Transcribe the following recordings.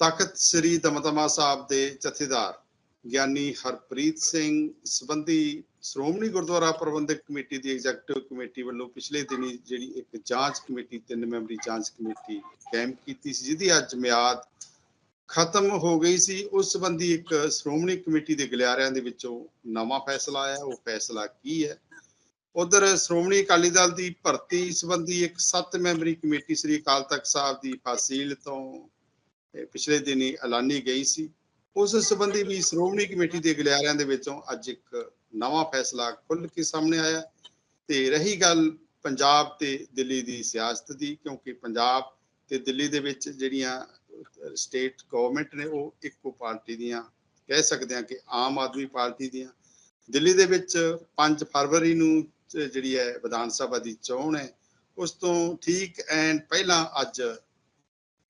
ਤਖਤ ਸ੍ਰੀ ਦਮਦਮਾ ਸਾਹਿਬ ਦੇ ਜਥੇਦਾਰ ਗਿਆਨੀ ਹਰਪ੍ਰੀਤ ਸਿੰਘ ਸੰਬੰਧੀ ਸ਼੍ਰੋਮਣੀ ਗੁਰਦੁਆਰਾ ਪ੍ਰਬੰਧਕ ਕਮੇਟੀ ਦੀ ਐਗਜ਼ੈਕਟਿਵ ਕਮੇਟੀ ਵੱਲੋਂ ਪਿਛਲੇ ਦਿਨੀ ਜਿਹੜੀ ਇੱਕ ਜਾਂਚ ਕਮੇਟੀ, ਤਿੰਨ ਮੈਂਬਰੀ ਜਾਂਚ ਕਮੇਟੀ ਕਾਇਮ ਕੀਤੀ ਸੀ, ਜਿਹਦੀ ਅੱਜ ਮਿਆਦ ਖਤਮ ਹੋ ਗਈ ਸੀ। ਉਸ ਸੰਬੰਧੀ ਇੱਕ ਸ਼੍ਰੋਮਣੀ ਕਮੇਟੀ ਦੇ ਗਲਿਆਰਿਆਂ ਦੇ ਵਿੱਚੋਂ ਨਵਾਂ ਫੈਸਲਾ ਆਇਆ। ਉਹ ਫੈਸਲਾ ਕੀ ਹੈ? ਉਧਰ ਸ਼੍ਰੋਮਣੀ ਅਕਾਲੀ ਦਲ ਦੀ ਭਰਤੀ ਸੰਬੰਧੀ ਇੱਕ ਸੱਤ ਮੈਂਬਰੀ ਕਮੇਟੀ ਸ੍ਰੀ ਅਕਾਲ ਤਖਤ ਸਾਹਿਬ ਦੀ ਫਾਸੀਲ ਤੋਂ ਪਿਛਲੇ ਦਿਨੀ ਐਲਾਨੀ ਗਈ ਸੀ। ਉਸ ਸੰਬੰਧੀ ਵੀ ਸ਼੍ਰੋਮਣੀ ਕਮੇਟੀ ਦੇ ਗਲਿਆਰਿਆਂ ਦੇ ਵਿੱਚੋਂ ਅੱਜ ਇੱਕ ਨਵਾਂ ਫੈਸਲਾ ਖੁੱਲ ਕੇ ਸਾਹਮਣੇ ਆਇਆ ਤੇ ਰਹੀ ਗੱਲ ਪੰਜਾਬ ਤੇ ਦਿੱਲੀ ਦੀ ਸਿਆਸਤ ਦੀ, ਕਿਉਂਕਿ ਪੰਜਾਬ ਤੇ ਦਿੱਲੀ ਦੇ ਵਿੱਚ ਜਿਹੜੀਆਂ ਸਟੇਟ ਗਵਰਨਮੈਂਟ ਨੇ ਉਹ ਇੱਕੋ ਪਾਰਟੀ ਦੀਆਂ, ਕਹਿ ਸਕਦੇ ਹਾਂ ਕਿ ਆਮ ਆਦਮੀ ਪਾਰਟੀ ਦੀਆਂ। ਦਿੱਲੀ ਦੇ ਵਿੱਚ 5 ਫਰਵਰੀ ਨੂੰ ਜਿਹੜੀ ਹੈ ਵਿਧਾਨ ਸਭਾ ਦੀ ਚੋਣ ਹੈ, ਉਸ ਤੋਂ ਠੀਕ ਐਂਡ ਪਹਿਲਾਂ ਅੱਜ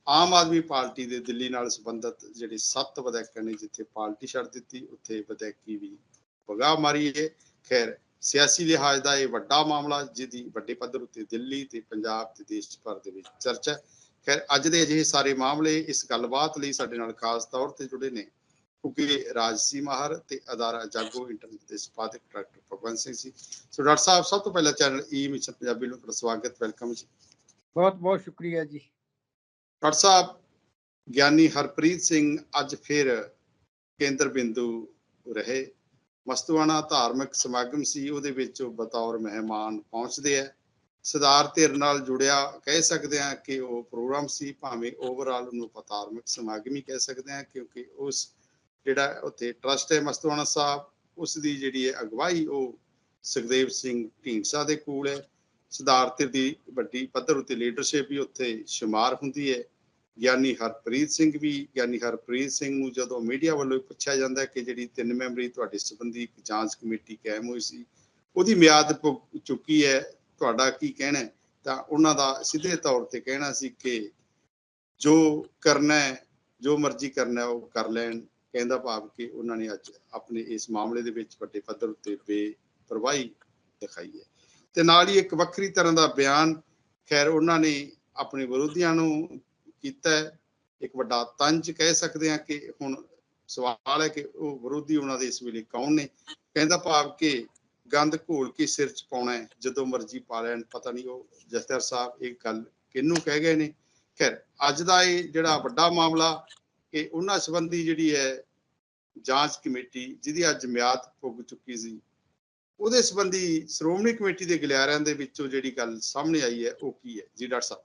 ਆਮ ਆਦਮੀ ਪਾਰਟੀ ਦੇ ਦਿੱਲੀ ਨਾਲ ਸੰਬੰਧਿਤ ਜਿਹੜੇ ਸੱਤ ਵਿਧਾਇਕਾਂ ਨੇ ਜਿੱਥੇ ਪਾਰਟੀ ਛੱਡ ਦਿੱਤੀ, ਉੱਥੇ ਵਿਧਾਇਕੀ ਵੀ ਵਗਾ ਮਾਰੀ ਹੈ। ਖੈਰ, ਸਿਆਸੀ ਲਿਹਾਜ਼ ਦਾ ਇਹ ਵੱਡਾ ਮਾਮਲਾ, ਜਿਹਦੀ ਵੱਡੇ ਪੱਧਰ ਉੱਤੇ ਦਿੱਲੀ ਤੇ ਪੰਜਾਬ ਤੇ ਦੇਸ਼ ਭਰ ਦੇ ਵਿੱਚ ਚਰਚਾ ਹੈ। ਖੈਰ, ਅੱਜ ਦੇ ਅਜਿਹੇ ਸਾਰੇ ਮਾਮਲੇ ਇਸ ਗੱਲਬਾਤ ਲਈ ਸਾਡੇ ਨਾਲ ਖਾਸ ਤੌਰ ਤੇ ਜੁੜੇ ਨੇ ਕਿਉਂਕਿ ਰਾਜਸੀ ਮਾਹਰ ਤੇ ਅਦਾਰਾ ਜਾਗੋ ਇੰਟਰਨੈਟ ਦੇ ਸੰਪਾਦਕ ਡਾਕਟਰ ਭਗਵੰਤ ਸਿੰਘ ਸੀ ਸੋ ਡਾਕਟਰ ਸਾਹਿਬ, ਸਭ ਤੋਂ ਪਹਿਲਾਂ channel E e mission Punjabi ਨੂੰ ਤੁਹਾਡਾ ਸਵਾਗਤ ਵੈਲਕਮ ਜੀ। ਬਹੁਤ ਬਹੁਤ ਸ਼ੁਕਰੀਆ ਜੀ। ਡਾਕਟਰ ਸਾਹਿਬ, ਗਿਆਨੀ ਹਰਪ੍ਰੀਤ ਸਿੰਘ ਅੱਜ ਫਿਰ ਕੇਂਦਰ ਬਿੰਦੂ ਰਹੇ। ਮਸਤੂਆਣਾ ਧਾਰਮਿਕ ਸਮਾਗਮ ਸੀ, ਉਹਦੇ ਵਿੱਚ ਉਹ ਬਤੌਰ ਮਹਿਮਾਨ ਪਹੁੰਚਦੇ ਆ। ਸਰਦਾਰ ਧਿਰ ਨਾਲ ਜੁੜਿਆ, ਕਹਿ ਸਕਦੇ ਆ ਕਿ ਉਹ ਪ੍ਰੋਗਰਾਮ ਸੀ, ਭਾਵੇਂ ਓਵਰਆਲ ਉਹਨੂੰ ਆਪਾਂ ਧਾਰਮਿਕ ਸਮਾਗਮ ਹੀ ਕਹਿ ਸਕਦੇ ਆ ਕਿਉਂਕਿ ਉਸ ਜਿਹੜਾ ਉੱਥੇ ਟਰਸਟ ਹੈ ਮਸਤੂਆਣਾ ਸਾਹਿਬ, ਉਸ ਦੀ ਜਿਹੜੀ ਹੈ ਅਗਵਾਈ, ਉਹ ਸੁਖਦੇਵ ਸਿੰਘ ਢੀਂਡਸਾ ਦੇ ਕੋਲ ਹੈ। ਸਰਦਾਰ ਦੀ ਵੱਡੀ ਪੱਧਰ ਉੱਤੇ ਲੀਡਰਸ਼ਿਪ ਵੀ ਉੱਥੇ ਸ਼ੁਮਾਰ ਹੁੰਦੀ ਹੈ। ਗਿਆਨੀ ਹਰਪ੍ਰੀਤ ਸਿੰਘ ਵੀ, ਗਿਆਨੀ ਹਰਪ੍ਰੀਤ ਸਿੰਘ ਨੂੰ ਜਦੋਂ ਮੀਡੀਆ ਵੱਲੋਂ ਪੁੱਛਿਆ ਜਾਂਦਾ ਕਿ ਜਿਹੜੀ ਤਿੰਨ ਮੈਂਬਰੀ ਤੁਹਾਡੇ ਸੰਬੰਧੀ ਇੱਕ ਜਾਂਚ ਕਮੇਟੀ ਕਾਇਮ ਹੋਈ ਸੀ, ਉਹਦੀ ਮਿਆਦ ਪੁੱਗ ਚੁੱਕੀ ਹੈ। ਤੁਹਾਡਾ ਕੀ ਕਹਿਣਾ ਹੈ? ਤਾਂ ਉਹਨਾਂ ਦਾ ਸਿੱਧੇ ਤੌਰ ਤੇ ਕਹਿਣਾ ਸੀ ਕਿ ਜੋ ਕਰਨਾ ਹੈ, ਜੋ ਮਰਜ਼ੀ ਕਰਨਾ ਹੈ, ਉਹ ਕਰ ਲੈਣ। ਕਹਿੰਦਾ ਭਾਵ ਕਿ ਉਹਨਾਂ ਨੇ ਅੱਜ ਆਪਣੇ ਇਸ ਮਾਮਲੇ ਦੇ ਵਿੱਚ ਵੱਡੇ ਪੱਧਰ ਉੱਤੇ ਬੇਪਰਵਾਹੀ ਦਿਖਾਈ ਹੈ। ਤੇ ਨਾਲ ਹੀ ਇੱਕ ਵੱਖਰੀ ਤਰ੍ਹਾਂ ਦਾ ਬਿਆਨ, ਖੈਰ ਉਹਨਾਂ ਨੇ ਆਪਣੇ ਵਿਰੋਧੀਆਂ ਨੂੰ ਕੀਤਾ ਇੱਕ ਵੱਡਾ ਤੰਜ ਕਹਿ ਸਕਦੇ ਹਾਂ ਕਿ ਹੁਣ ਸਵਾਲ ਹੈ ਕਿ ਉਹ ਵਿਰੋਧੀ ਉਹਨਾਂ ਦੇ ਇਸ ਵੇਲੇ ਕੌਣ ਨੇ? ਕਹਿੰਦਾ ਭਾਵ ਕਿ ਗੰਦ ਘੋਲ ਕੇ ਸਿਰ 'ਚ ਪਾਉਣਾ ਜਦੋਂ ਮਰਜ਼ੀ ਪਾ ਲੈਣ, ਪਤਾ ਨਹੀਂ ਉਹ ਜਸਟਰ ਸਾਹਿਬ ਇਹ ਗੱਲ ਕਿਹਨੂੰ ਕਹਿ ਗਏ ਨੇ? ਖੈਰ, ਅੱਜ ਦਾ ਇਹ ਜਿਹੜਾ ਵੱਡਾ ਮਾਮਲਾ ਕਿ ਉਹਨਾਂ ਸੰਬੰਧੀ ਜਿਹੜੀ ਹੈ ਜਾਂਚ ਕਮੇਟੀ ਜਿਹਦੀ ਅੱਜ ਮਿਆਦ ਪੁੱਗ ਚੁੱਕੀ ਸੀ ਉਹਦੇ ਸੰਬੰਧੀ ਸ਼੍ਰੋਮਣੀ ਕਮੇਟੀ ਦੇ ਗਲਿਆਰਿਆਂ ਦੇ ਵਿੱਚੋਂ ਜਿਹੜੀ ਗੱਲ ਸਾਹਮਣੇ ਆਈ ਹੈ, ਉਹ ਕੀ ਹੈ ਜੀ, ਡਾਕਟਰ ਸਾਹਿਬ?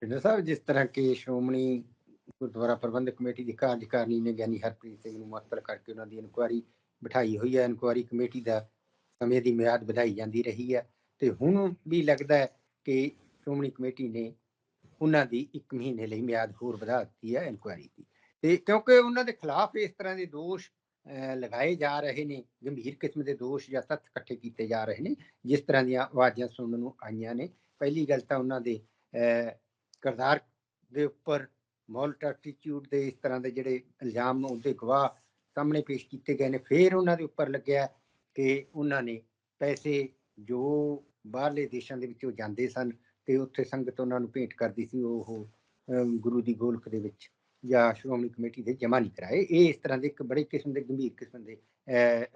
ਪਿੰਡ ਸਾਹਿਬ, ਜਿਸ ਤਰ੍ਹਾਂ ਕਿ ਸ਼੍ਰੋਮਣੀ ਗੁਰਦੁਆਰਾ ਪ੍ਰਬੰਧਕ ਕਮੇਟੀ ਦੀ ਕਾਰਜਕਾਰਨੀ ਨੇ ਗਿਆਨੀ ਹਰਪ੍ਰੀਤ ਸਿੰਘ ਨੂੰ ਮੁਅੱਤਲ ਕਰਕੇ ਉਹਨਾਂ ਦੀ ਇਨਕੁਆਰੀ ਬਿਠਾਈ ਹੋਈ ਹੈ। ਇਨਕੁਆਰੀ ਕਮੇਟੀ ਦਾ ਸਮੇਂ ਦੀ ਮਿਆਦ ਵਧਾਈ ਜਾਂਦੀ ਰਹੀ ਹੈ ਤੇ ਹੁਣ ਵੀ ਲੱਗਦਾ ਹੈ ਕਿ ਸ਼੍ਰੋਮਣੀ ਕਮੇਟੀ ਨੇ ਉਹਨਾਂ ਦੀ 1 ਮਹੀਨੇ ਲਈ ਮਿਆਦ ਹੋਰ ਵਧਾ ਦਿੱਤੀ ਹੈ ਇਨਕੁਆਰੀ ਦੀ। ਤੇ ਕਿਉਂਕਿ ਉਹਨਾਂ ਦੇ ਖਿਲਾਫ ਇਸ ਤਰ੍ਹਾਂ ਦੇ ਦੋਸ਼ ਲਗਾਏ ਜਾ ਰਹੇ ਨੇ ਗੰਭੀਰ ਕਿਸਮ ਦੇ ਦੋਸ਼ ਜਾਂ ਤੱਥ ਇਕੱਠੇ ਕੀਤੇ ਜਾ ਰਹੇ ਨੇ ਜਿਸ ਤਰ੍ਹਾਂ ਦੀਆਂ ਆਵਾਜ਼ਾਂ ਸੁਣਨ ਨੂੰ ਆਈਆਂ ਨੇ। ਪਹਿਲੀ ਗੱਲ ਤਾਂ ਉਹਨਾਂ ਦੇ ਅਹ, ਕਿਰਦਾਰ ਦੇ ਉੱਪਰ ਮੌਲ ਟੈਟੀਟਿਊਡ ਦੇ ਇਸ ਤਰ੍ਹਾਂ ਦੇ ਜਿਹੜੇ ਇਲਜ਼ਾਮ ਉਹਦੇ ਗਵਾਹ ਸਾਹਮਣੇ ਪੇਸ਼ ਕੀਤੇ ਗਏ ਨੇ। ਫਿਰ ਉਹਨਾਂ ਦੇ ਉੱਪਰ ਲੱਗਿਆ ਕਿ ਉਹਨਾਂ ਨੇ ਪੈਸੇ ਜੋ ਬਾਹਰਲੇ ਦੇਸ਼ਾਂ ਦੇ ਵਿੱਚੋਂ ਜਾਂਦੇ ਸਨ ਤੇ ਉੱਥੇ ਸੰਗਤ ਉਹਨਾਂ ਨੂੰ ਭੇਂਟ ਕਰਦੀ ਸੀ ਉਹ ਗੁਰੂ ਦੀ ਗੋਲਕ ਦੇ ਵਿੱਚ। ਜਾਂ ਸ਼੍ਰੋਮਣੀ ਕਮੇਟੀ ਦੇ ਜਮ੍ਹਾਂ ਨਹੀਂ ਕਰਾਏ ਇਹ ਇਸ ਤਰ੍ਹਾਂ ਦੇ ਇੱਕ ਬੜੇ ਕਿਸਮ ਦੇ ਗੰਭੀਰ ਕਿਸਮ ਦੇ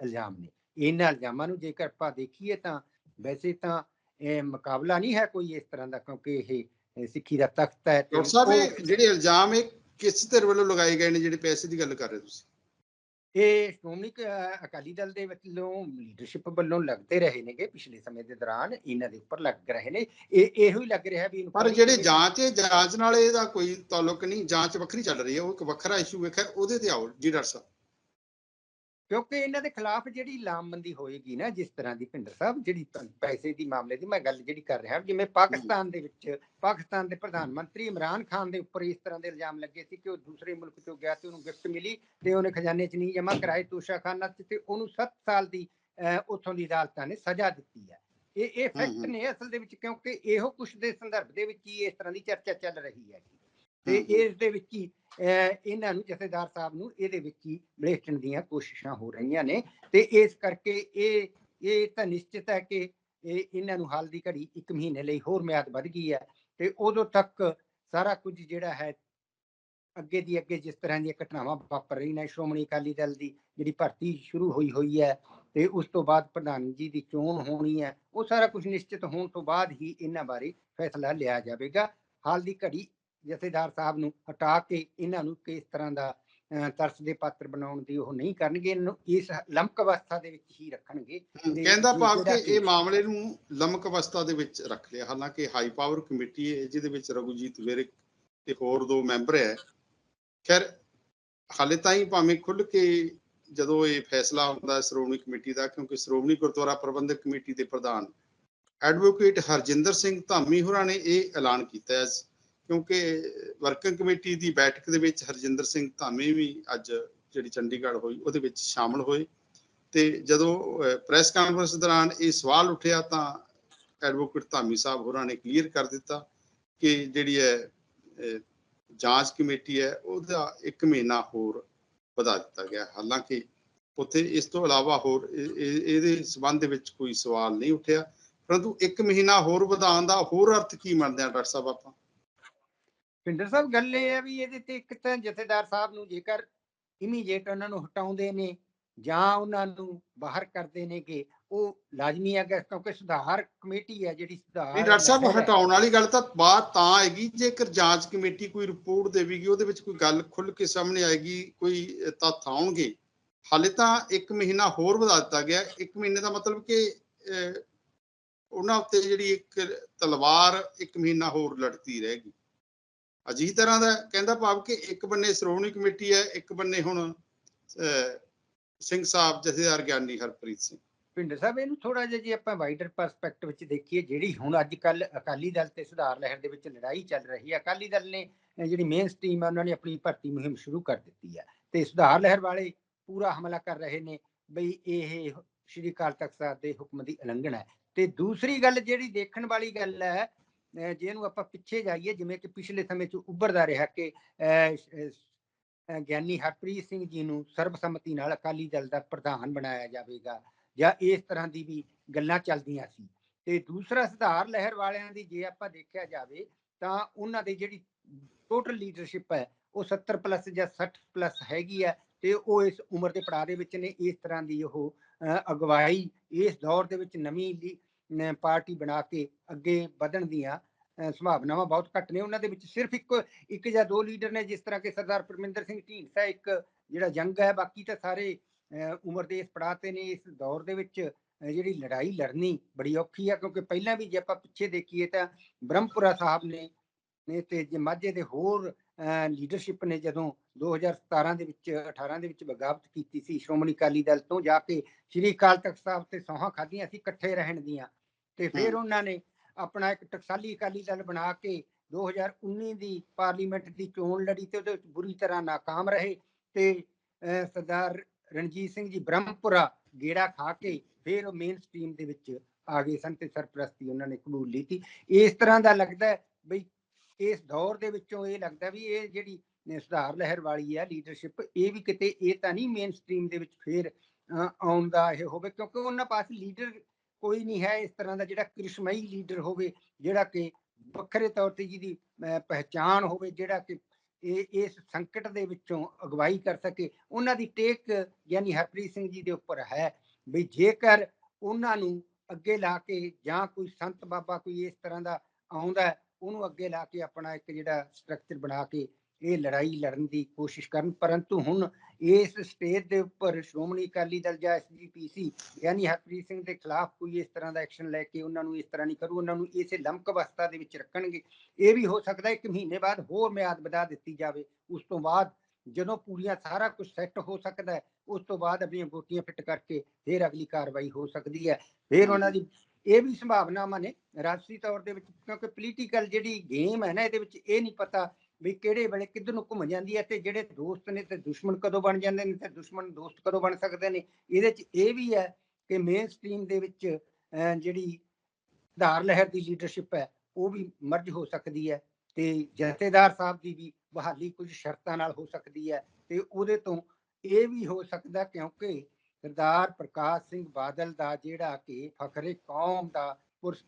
ਇਲਜ਼ਾਮ ਨੇ। ਇਹਨਾਂ ਇਲਜ਼ਾਮਾਂ ਨੂੰ ਜੇਕਰ ਆਪਾਂ ਦੇਖੀਏ ਤਾਂ ਵੈਸੇ ਤਾਂ ਇਹ ਮੁਕਾਬਲਾ ਨਹੀਂ ਹੈ ਕੋਈ ਇਸ ਤਰ੍ਹਾਂ ਦਾ ਕਿਉਂਕਿ ਇਹ ਸਿੱਖੀ ਦਾ ਤਖਤ ਹੈ ਤੇ ਡਾਕਟਰ ਸਾਹਿਬ ਜਿਹੜੇ ਇਲਜ਼ਾਮ ਇਹ ਕਿਸ ਧਿਰ ਵੱਲੋਂ ਲਗਾਏ ਗਏ ਨੇ ਜਿਹੜੇ ਪੈਸੇ ਦੀ ਗੱਲ ਕਰ ਰਹੇ ਤੁਸੀਂ? ਇਹ ਸ਼੍ਰੋਮਣੀ ਅਕਾਲੀ ਦਲ ਦੇ ਵੱਲੋਂ ਲੀਡਰਸ਼ਿਪ ਵੱਲੋਂ ਲੱਗਦੇ ਰਹੇ ਨੇਗੇ ਪਿਛਲੇ ਸਮੇਂ ਦੇ ਦੌਰਾਨ ਇਹਨਾਂ ਦੇ ਉੱਪਰ ਲੱਗ ਰਹੇ ਨੇ ਇਹ ਇਹੋ ਹੀ ਲੱਗ ਰਿਹਾ ਵੀ ਪਰ ਜਿਹੜੇ ਜਾਂਚ ਹੈ ਜਾਂਚ ਨਾਲ ਇਹਦਾ ਕੋਈ ਤਾਲੁਕ ਨਹੀਂ ਜਾਂਚ ਵੱਖਰੀ ਚੱਲ ਰਹੀ ਹੈ ਉਹ ਇੱਕ ਵੱਖਰਾ ਇਸ਼ੂ ਹੈ ਖੈਰ ਉਹਦੇ ਤੇ ਆਓ ਜੀ ਡਾਕਟਰ ਸਾਹਿਬ ਕਿਉਂਕਿ ਇਹਨਾਂ ਦੇ ਖਿਲਾਫ ਜਿਹੜੀ ਲਾਮਬੰਦੀ ਹੋਏਗੀ ਨਾ ਜਿਸ ਤਰ੍ਹਾਂ ਦੀ ਭਿੰਡਰ ਸਾਹਿਬ ਜਿਹੜੀ ਪੈਸੇ ਦੀ ਮਾਮਲੇ ਦੀ ਮੈਂ ਗੱਲ ਜਿਹੜੀ ਕਰ ਰਿਹਾ ਜਿਵੇਂ ਪਾਕਿਸਤਾਨ ਦੇ ਵਿੱਚ ਪਾਕਿਸਤਾਨ ਦੇ ਪ੍ਰਧਾਨ ਮੰਤਰੀ ਇਮਰਾਨ ਖਾਨ ਦੇ ਉੱਪਰ ਇਸ ਤਰ੍ਹਾਂ ਦੇ ਇਲਜ਼ਾਮ ਲੱਗੇ ਸੀ ਕਿ ਉਹ ਦੂਸਰੇ ਮੁਲਕ ਚੋਂ ਗਿਆ ਤੇ ਉਹਨੂੰ ਗਿਫਟ ਮਿਲੀ ਤੇ ਉਹਨੇ ਖਜ਼ਾਨੇ 'ਚ ਨਹੀਂ ਜਮ੍ਹਾਂ ਕਰਾਏ ਤੋਸ਼ਾਖਾਨਾ 'ਚ ਤੇ ਉਹਨੂੰ 7 ਸਾਲ ਦੀ ਉੱਥੋਂ ਦੀ ਅਦਾਲਤਾਂ ਨੇ ਸਜ਼ਾ ਦਿੱਤੀ ਹੈ ਇਹ ਇਹ ਫੈਕਟ। ਨੇ ਅਸਲ ਦੇ ਵਿੱਚ ਕਿਉਂਕਿ ਇਹੋ ਕੁਛ ਦੇ ਸੰਦਰਭ ਦੇ ਵਿੱਚ ਹੀ ਇਸ ਤਰ੍ਹਾਂ ਦੀ ਚਰਚਾ ਚੱਲ ਰਹੀ ਹੈ ਤੇ। ਇਸ ਦੇ ਵਿੱਚ ਹੀ ਇਹਨਾਂ ਨੂੰ ਜਥੇਦਾਰ ਸਾਹਿਬ ਨੂੰ ਇਹਦੇ ਵਿੱਚ ਹੀ ਬਲੇਟਣ ਦੀਆਂ ਕੋਸ਼ਿਸ਼ਾਂ ਹੋ ਰਹੀਆਂ ਨੇ ਤੇ ਇਸ ਕਰਕੇ ਇਹ ਇਹ ਤਾਂ ਨਿਸ਼ਚਿਤ ਹੈ ਕਿ ਇਹ ਇਹਨਾਂ ਨੂੰ ਹਾਲ ਦੀ ਘੜੀ 1 ਮਹੀਨੇ ਲਈ ਹੋਰ ਮਿਆਦ ਵੱਧ ਗਈ ਹੈ ਤੇ ਉਦੋਂ ਤੱਕ ਸਾਰਾ ਕੁਝ ਜਿਹੜਾ ਹੈ ਅੱਗੇ ਦੀ ਅੱਗੇ ਜਿਸ ਤਰ੍ਹਾਂ ਦੀਆਂ ਘਟਨਾਵਾਂ ਵਾਪਰ ਰਹੀਆਂ ਨੇ, ਸ਼੍ਰੋਮਣੀ ਅਕਾਲੀ ਦਲ ਦੀ ਜਿਹੜੀ ਭਰਤੀ ਸ਼ੁਰੂ ਹੋਈ ਹੋਈ ਹੈ ਤੇ ਉਸ ਤੋਂ ਬਾਅਦ ਪ੍ਰਧਾਨ ਜੀ ਦੀ ਚੋਣ ਹੋਣੀ ਹੈ, ਉਹ ਸਾਰਾ ਕੁਝ ਨਿਸ਼ਚਿਤ ਹੋਣ ਤੋਂ ਬਾਅਦ ਹੀ ਇਹਨਾਂ ਬਾਰੇ ਫੈਸਲਾ ਲਿਆ ਜਾਵੇਗਾ। ਹਾਲ ਦੀ ਘੜੀ ਜਥੇਦਾਰ ਸਾਹਿਬ ਨੂੰ ਹਟਾ ਕੇ ਇਹਨਾਂ ਨੂੰ ਕਿਸ ਤਰ੍ਹਾਂ ਦਾ ਤਰਸ ਦੇ ਪਾਤਰ ਬਣਾਉਣ ਦੀ ਉਹ ਨਹੀਂ ਕਰਨਗੇ ਇਹਨਾਂ ਨੂੰ ਇਸ ਲਮਕ ਅਵਸਥਾ ਦੇ ਵਿੱਚ ਹੀ ਰੱਖਣਗੇ ਕਹਿੰਦਾ ਭਾਵ ਕਿ ਇਹ ਮਾਮਲੇ ਨੂੰ ਲਮਕ ਅਵਸਥਾ ਦੇ ਵਿੱਚ ਰੱਖ ਲਿਆ। ਹਾਲਾਂਕਿ ਹਾਈ ਪਾਵਰ ਕਮੇਟੀ ਹੈ ਜਿਹਦੇ ਵਿੱਚ ਰਘੁਜੀਤ ਵਿਰਕ ਤੇ ਹੋਰ ਦੋ ਮੈਂਬਰ ਹੈ। ਖੈਰ ਹਾਲੇ ਤਾਂ ਹੀ ਭਾਵੇਂ ਖੁੱਲ ਕੇ ਜਦੋਂ ਇਹ ਫੈਸਲਾ ਹੁੰਦਾ ਸ਼੍ਰੋਮਣੀ ਕਮੇਟੀ ਦਾ ਕਿਉਂਕਿ ਸ਼੍ਰੋਮਣੀ ਗੁਰਦੁਆਰਾ ਪ੍ਰਬੰਧਕ ਕਮੇਟੀ ਦੇ ਪ੍ਰਧਾਨ ਐਡਵੋਕੇਟ ਹਰਜਿੰਦਰ ਸਿੰਘ ਧਾਮੀ ਹੋਰਾਂ ਨੇ ਇਹ ਐਲਾਨ ਕੀਤਾ ਹੈ। ਕਿਉਂਕਿ ਵਰਕਿੰਗ ਕਮੇਟੀ ਦੀ ਬੈਠਕ ਦੇ ਵਿੱਚ ਹਰਜਿੰਦਰ ਸਿੰਘ ਧਾਮੀ ਵੀ ਅੱਜ ਜਿਹੜੀ ਚੰਡੀਗੜ੍ਹ ਹੋਈ, ਉਹਦੇ ਵਿੱਚ ਸ਼ਾਮਲ ਹੋਏ। ਤੇ ਜਦੋਂ ਪ੍ਰੈਸ ਕਾਨਫਰੰਸ ਦੌਰਾਨ ਇਹ ਸਵਾਲ ਉੱਠਿਆ ਤਾਂ ਐਡਵੋਕੇਟ ਧਾਮੀ ਸਾਹਿਬ ਹੋਰਾਂ ਨੇ ਕਲੀਅਰ ਕਰ ਦਿੱਤਾ ਕਿ ਜਿਹੜੀ ਹੈ ਜਾਂਚ ਕਮੇਟੀ ਹੈ, ਉਹਦਾ 1 ਮਹੀਨਾ ਹੋਰ ਵਧਾ ਦਿੱਤਾ ਗਿਆ। ਹਾਲਾਂਕਿ ਉੱਥੇ ਇਸ ਤੋਂ ਇਲਾਵਾ ਹੋਰ ਇਹਦੇ ਸਬੰਧ ਵਿੱਚ ਕੋਈ ਸਵਾਲ ਨਹੀਂ ਉੱਠਿਆ। ਪਰੰਤੂ 1 ਮਹੀਨਾ ਹੋਰ ਵਧਾਉਣ ਦਾ ਹੋਰ ਅਰਥ ਕੀ ਮੰਨਦੇ ਆ ਡਾਕਟਰ ਸਾਹਿਬ ਆਪਾਂ? ਪਿੰਡਰ ਸਾਹਿਬ ਗੱਲ ਇਹ ਹੈ ਵੀ ਇਹਦੇ ਤੇ ਇੱਕ ਤਾਂ ਜਥੇਦਾਰ ਸਾਹਿਬ ਨੂੰ ਜੇਕਰ ਇਮੀਡੀਏਟ ਉਹਨਾਂ ਨੂੰ ਹਟਾਉਂਦੇ ਨੇ ਜਾਂ ਉਹਨਾਂ ਨੂੰ ਬਾਹਰ ਕਰਦੇ ਨੇ ਕਿ ਉਹ ਲਾਜ਼ਮੀ ਹੈ ਕਿ ਕਿਉਂਕਿ ਸੁਧਾਰ ਕਮੇਟੀ ਹੈ ਜਿਹੜੀ ਸੁਧਾਰ ਨਹੀਂ ਡਾਕਟਰ ਸਾਹਿਬ। ਹਟਾਉਣ ਵਾਲੀ ਗੱਲ ਤਾਂ ਬਾਤ ਤਾਂ ਆਏਗੀ ਜੇਕਰ ਜਾਂਚ ਕਮੇਟੀ ਕੋਈ ਰਿਪੋਰਟ ਦੇਵੇਗੀ ਉਹਦੇ ਵਿੱਚ ਕੋਈ ਗੱਲ ਖੁੱਲ ਕੇ ਸਾਹਮਣੇ ਆਏਗੀ ਕੋਈ ਤੱਥ ਆਉਣਗੇ ਹਾਲੇ ਤਾਂ 1 ਮਹੀਨਾ ਹੋਰ ਵਧਾ ਦਿੱਤਾ ਗਿਆ 1 ਮਹੀਨੇ ਦਾ ਮਤਲਬ ਕਿ ਉਹਨਾਂ ਉੱਤੇ ਜਿਹੜੀ ਇੱਕ ਤਲਵਾਰ 1 ਮਹੀਨਾ ਹੋਰ ਲੜਦੀ ਰਹੇਗੀ ਅਜਿਹੀ ਤਰ੍ਹਾਂ ਦਾ ਕਹਿੰਦਾ ਭਾਵ ਕਿ ਇੱਕ ਬੰਨੇ ਸ਼੍ਰੋਮਣੀ ਕਮੇਟੀ ਹੈ, ਇੱਕ ਬੰਨੇ ਹੁਣ ਸਿੰਘ ਸਾਹਿਬ ਜਥੇਦਾਰ ਗਿਆਨੀ ਹਰਪ੍ਰੀਤ ਸਿੰਘ। ਪਿੰਡ ਸਾਹਿਬ, ਇਹਨੂੰ ਥੋੜਾ ਜਿਹਾ ਜੇ ਆਪਾਂ ਵਾਈਡਰ ਪਰਸਪੈਕਟਿਵ ਵਿੱਚ ਦੇਖੀਏ, ਜਿਹੜੀ ਹੁਣ ਅੱਜ ਕੱਲ ਅਕਾਲੀ ਦਲ ਤੇ ਸੁਧਾਰ ਲਹਿਰ ਦੇ ਵਿੱਚ ਲੜਾਈ ਚੱਲ ਰਹੀ ਹੈ, ਅਕਾਲੀ ਦਲ ਨੇ ਜਿਹੜੀ ਮੇਨ ਸਟ੍ਰੀਮ ਹੈ ਉਹਨਾਂ ਨੇ ਆਪਣੀ ਭਰਤੀ ਮੁਹਿੰਮ ਸ਼ੁਰੂ ਕਰ ਦਿੱਤੀ ਹੈ। ਤੇ ਸੁਧਾਰ ਲਹਿਰ ਵਾਲੇ ਪੂਰਾ ਹਮਲਾ ਕਰ ਰਹੇ ਨੇ, ਬਈ ਇਹ ਸ਼੍ਰੀ ਅਕਾਲ ਤਖਤ ਸਾਹਿਬ ਦੇ ਹੁਕਮ ਦੀ ਉਲੰਘਣਾ ਹੈ। ਤੇ ਦੂਸਰੀ ਗੱਲ ਜਿਹੜੀ ਦੇਖਣ ਵਾਲੀ ਗੱਲ ਹੈ ਅਹ ਜਿਹਨੂੰ ਆਪਾਂ ਪਿੱਛੇ ਜਾਈਏ, ਜਿਵੇਂ ਕਿ ਪਿਛਲੇ ਸਮੇਂ 'ਚ ਉੱਭਰਦਾ ਰਿਹਾ ਕਿ ਗਿਆਨੀ ਹਰਪ੍ਰੀਤ ਸਿੰਘ ਜੀ ਨੂੰ ਸਰਬਸੰਮਤੀ ਨਾਲ ਅਕਾਲੀ ਦਲ ਦਾ ਪ੍ਰਧਾਨ ਬਣਾਇਆ ਜਾਵੇਗਾ ਜਾਂ ਇਸ ਤਰ੍ਹਾਂ ਦੀ ਵੀ ਗੱਲਾਂ ਚੱਲਦੀਆਂ ਸੀ। ਤੇ ਦੂਸਰਾ ਸੁਧਾਰ ਲਹਿਰ ਵਾਲਿਆਂ ਦੀ ਜੇ ਆਪਾਂ ਦੇਖਿਆ ਜਾਵੇ, ਤਾਂ ਉਹਨਾਂ ਦੀ ਜਿਹੜੀ ਟੋਟਲ ਲੀਡਰਸ਼ਿਪ ਹੈ, ਉਹ 70 ਪਲੱਸ ਜਾਂ 60 ਪਲੱਸ ਹੈਗੀ ਹੈ ਤੇ ਉਹ ਇਸ ਉਮਰ ਦੇ ਪੜਾਅ ਦੇ ਵਿੱਚ ਨੇ, ਇਸ ਤਰ੍ਹਾਂ ਦੀ ਉਹ ਅਗਵਾਈ ਇਸ ਦੌਰ ਦੇ ਵਿੱਚ ਨਵੀਂ ਪਾਰਟੀ ਬਣਾ ਕੇ ਅੱਗੇ ਵਧਣ ਦੀਆਂ ਸੰਭਾਵਨਾਵਾਂ ਬਹੁਤ ਘੱਟ ਨੇ। ਉਹਨਾਂ ਦੇ ਵਿੱਚ ਸਿਰਫ ਇੱਕ ਇੱਕ ਜਾਂ ਦੋ ਲੀਡਰ ਨੇ, ਜਿਸ ਤਰ੍ਹਾਂ ਕਿ ਸਰਦਾਰ ਪਰਮਿੰਦਰ ਸਿੰਘ ਢੀਂਡਸਾ ਇੱਕ ਜਿਹੜਾ ਜੰਗ ਹੈ। ਬਾਕੀ ਤਾਂ ਸਾਰੇ ਉਮਰ ਦੇ ਇਸ ਪੜਾਅ ਤੇ ਨੇ। ਇਸ ਦੌਰ ਦੇ ਵਿੱਚ ਜਿਹੜੀ ਲੜਾਈ ਲੜਨੀ ਬੜੀ ਔਖੀ ਹੈ ਕਿਉਂਕਿ ਪਹਿਲਾਂ ਵੀ ਜੇ ਆਪਾਂ ਪਿੱਛੇ ਦੇਖੀਏ ਤਾਂ ਬ੍ਰਹਮਪੁਰਾ ਸਾਹਿਬ ਨੇ ਨੇ ਤੇ ਜੇ ਮਾਝੇ ਦੇ ਹੋਰ ਲੀਡਰਸ਼ਿਪ ਨੇ ਜਦੋਂ 2017 ਦੇ ਵਿੱਚ 18 ਦੇ ਵਿੱਚ ਬਗਾਵਤ ਕੀਤੀ ਸੀ, ਸ਼੍ਰੋਮਣੀ ਅਕਾਲੀ ਦਲ ਤੋਂ ਜਾ ਕੇ ਸ਼੍ਰੀ ਅਕਾਲ ਤਖਤ ਸਾਹਿਬ ਤੇ ਸੌਹਾਂ ਖਾਧੀਆਂ ਸੀ, ਇਕੱਠੇ ਰਹਿਣ ਦੀਆਂ। ਤੇ ਫਿਰ। ਉਹਨਾਂ ਨੇ ਆਪਣਾ ਇੱਕ ਟਕਸਾਲੀ ਅਕਾਲੀ ਦਲ ਬਣਾ ਕੇ 2019 ਦੀ ਪਾਰਲੀਮੈਂਟ ਦੀ ਚੋਣ ਲੜੀ ਤੇ ਉਹਦੇ ਵਿੱਚ ਬੁਰੀ ਤਰ੍ਹਾਂ ਨਾਕਾਮ ਰਹੇ ਤੇ ਸਰਦਾਰ ਰਣਜੀਤ ਸਿੰਘ ਜੀ ਬ੍ਰਹਮਪੁਰਾ ਗੇੜਾ ਖਾ ਕੇ ਫਿਰ ਉਹ ਮੇਨ ਸਟ੍ਰੀਮ ਦੇ ਵਿੱਚ ਆ ਗਏ ਸਨ ਤੇ ਸਰਪ੍ਰਸਤੀ ਉਹਨਾਂ ਨੇ ਕਬੂਲ ਲਈ ਸੀ ਇਸ ਤਰ੍ਹਾਂ ਦਾ ਲੱਗਦਾ ਬਈ ਇਸ ਦੌਰ ਦੇ ਵਿੱਚੋਂ ਇਹ ਲੱਗਦਾ ਵੀ ਇਹ ਜਿਹੜੀ ਸੁਧਾਰ ਲਹਿਰ ਵਾਲੀ ਹੈ ਲੀਡਰਸ਼ਿਪ ਇਹ ਵੀ ਕਿਤੇ ਇਹ ਤਾਂ ਨਹੀਂ ਮੇਨ ਸਟ੍ਰੀਮ ਦੇ ਵਿੱਚ ਫਿਰ ਆਉਣ ਦਾ ਇਹ ਹੋਵੇ ਕਿਉਂਕਿ ਉਹਨਾਂ ਪਾਸ ਲੀਡਰ ਕੋਈ ਨਹੀਂ ਹੈ ਇਸ ਤਰ੍ਹਾਂ ਦਾ ਜਿਹੜਾ ਕ੍ਰਿਸ਼ਮਈ ਲੀਡਰ ਹੋਵੇ ਜਿਹੜਾ ਕਿ ਵੱਖਰੇ ਤੌਰ ਤੇ ਜਿਹਦੀ ਅਹ, ਪਹਿਚਾਣ ਹੋਵੇ ਜਿਹੜਾ ਕਿ ਇਹ ਇਸ ਸੰਕਟ ਦੇ ਵਿੱਚੋਂ ਅਗਵਾਈ ਕਰ ਸਕੇ ਉਹਨਾਂ ਦੀ ਟੇਕ ਯਾਨੀ ਹਰਪ੍ਰੀਤ ਸਿੰਘ ਜੀ ਦੇ ਉੱਪਰ ਹੈ ਵੀ ਜੇਕਰ ਉਹਨਾਂ ਨੂੰ ਅੱਗੇ ਲਾ ਕੇ ਜਾਂ ਕੋਈ ਸੰਤ ਬਾਬਾ ਕੋਈ ਇਸ ਤਰ੍ਹਾਂ ਦਾ ਆਉਂਦਾ ਉਹਨੂੰ ਅੱਗੇ ਲਾ ਕੇ ਆਪਣਾ ਇੱਕ ਜਿਹੜਾ ਸਟਰਕਚਰ ਬਣਾ ਕੇ ਇਹ ਲੜਾਈ ਲੜਨ ਦੀ ਕੋਸ਼ਿਸ਼ ਕਰਨ ਪਰੰਤੂ ਹੁਣ ਇਸ ਸਟੇਜ ਦੇ ਉੱਪਰ ਸ਼੍ਰੋਮਣੀ ਅਕਾਲੀ ਦਲ ਜਾਂ ਐਸਜੀਪੀਸੀ ਯਾਨੀ ਹਰਪ੍ਰੀਤ ਸਿੰਘ ਦੇ ਖਿਲਾਫ ਕੋਈ ਇਸ ਤਰ੍ਹਾਂ ਦਾ ਐਕਸ਼ਨ ਲੈ ਕੇ ਉਹਨਾਂ ਨੂੰ ਇਸ ਤਰ੍ਹਾਂ ਨਹੀਂ ਕਰੂ, ਉਹਨਾਂ ਨੂੰ ਇਸੇ ਲਮਕ ਅਵਸਥਾ ਦੇ ਵਿੱਚ ਰੱਖਣਗੇ। ਇਹ ਵੀ ਹੋ ਸਕਦਾ ਹੈ ਇੱਕ ਮਹੀਨੇ ਬਾਅਦ ਹੋਰ ਮਿਆਦ ਵਧਾ ਦਿੱਤੀ ਜਾਵੇ। ਉਸ ਤੋਂ ਬਾਅਦ ਜਦੋਂ ਪੂਰੀਆਂ ਸਾਰਾ ਕੁਝ ਸੈੱਟ ਹੋ ਸਕਦਾ ਹੈ, ਉਸ ਤੋਂ ਬਾਅਦ ਆਪਣੀਆਂ ਗੋਟੀਆਂ ਫਿੱਟ ਕਰਕੇ ਫਿਰ ਅਗਲੀ ਕਾਰਵਾਈ ਹੋ ਸਕਦੀ ਹੈ। ਫਿਰ ਉਹਨਾਂ ਦੀ ਇਹ ਵੀ ਸੰਭਾਵਨਾਵਾਂ ਨੇ। ਰਾਜਸੀ ਤੌਰ ਦੇ ਵਿੱਚ ਕਿਉਂਕਿ ਪੋਲੀਟੀਕਲ ਜਿਹੜੀ ਗੇਮ ਹੈ ਨਾ, ਇਹਦੇ ਵਿੱਚ ਇਹ ਨਹੀਂ ਪਤਾ ਵੀ ਕਿਹੜੇ ਵੇਲੇ ਕਿੱਧਰ ਨੂੰ ਘੁੰਮ ਜਾਂਦੀ ਹੈ ਤੇ ਜਿਹੜੇ ਦੋਸਤ ਨੇ ਤੇ ਦੁਸ਼ਮਣ ਕਦੋਂ ਬਣ ਜਾਂਦੇ ਨੇ ਤੇ ਦੁਸ਼ਮਣ ਦੋਸਤ ਕਦੋਂ ਬਣ ਸਕਦੇ ਨੇ, ਇਹਦੇ 'ਚ ਇਹ ਵੀ ਹੈ ਕਿ ਮੇਨ ਸਟ੍ਰੀਮ ਦੇ ਵਿੱਚ ਜਿਹੜੀ ਧਾਰ ਲਹਿਰ ਦੀ ਲੀਡਰਸ਼ਿਪ ਹੈ, ਉਹ ਵੀ ਮਰਜ ਹੋ ਸਕਦੀ ਹੈ ਤੇ ਜਥੇਦਾਰ ਸਾਹਿਬ ਦੀ ਵੀ ਬਹਾਲੀ ਕੁਝ ਸ਼ਰਤਾਂ ਨਾਲ ਹੋ ਸਕਦੀ ਹੈ ਤੇ ਉਹਦੇ ਤੋਂ ਇਹ ਵੀ ਹੋ ਸਕਦਾ ਕਿਉਂਕਿ ਸਰਦਾਰ ਪ੍ਰਕਾਸ਼ ਸਿੰਘ ਬਾਦਲ ਦਾ ਜਿਹੜਾ ਕਿ ਫਖਰੇ ਕੌਮ ਦਾ ਪੁਰਸ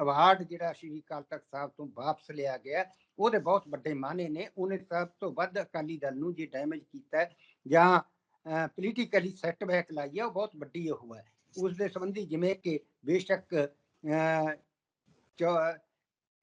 ਅਵਾਰਡ ਜਿਹੜਾ ਸ਼੍ਰੀ ਅਕਾਲ ਤਖਤ ਸਾਹਿਬ ਤੋਂ ਵਾਪਸ ਲਿਆ ਗਿਆ ਉਹਦੇ ਬਹੁਤ ਵੱਡੇ ਮਾਨੇ ਨੇ। ਉਹਨੇ ਸਭ ਤੋਂ ਵੱਧ ਅਕਾਲੀ ਦਲ ਨੂੰ ਜੇ ਡੈਮੇਜ ਕੀਤਾ ਜਾਂ ਪੋਲੀਟੀਕਲੀ ਸੈਟਬੈਕ ਲਾਈ ਹੈ, ਉਹ ਬਹੁਤ ਵੱਡੀ ਉਹ ਹੈ। ਉਸ ਦੇ ਸੰਬੰਧੀ ਜਿਵੇਂ ਕਿ ਬੇਸ਼ੱਕ ਚੌ-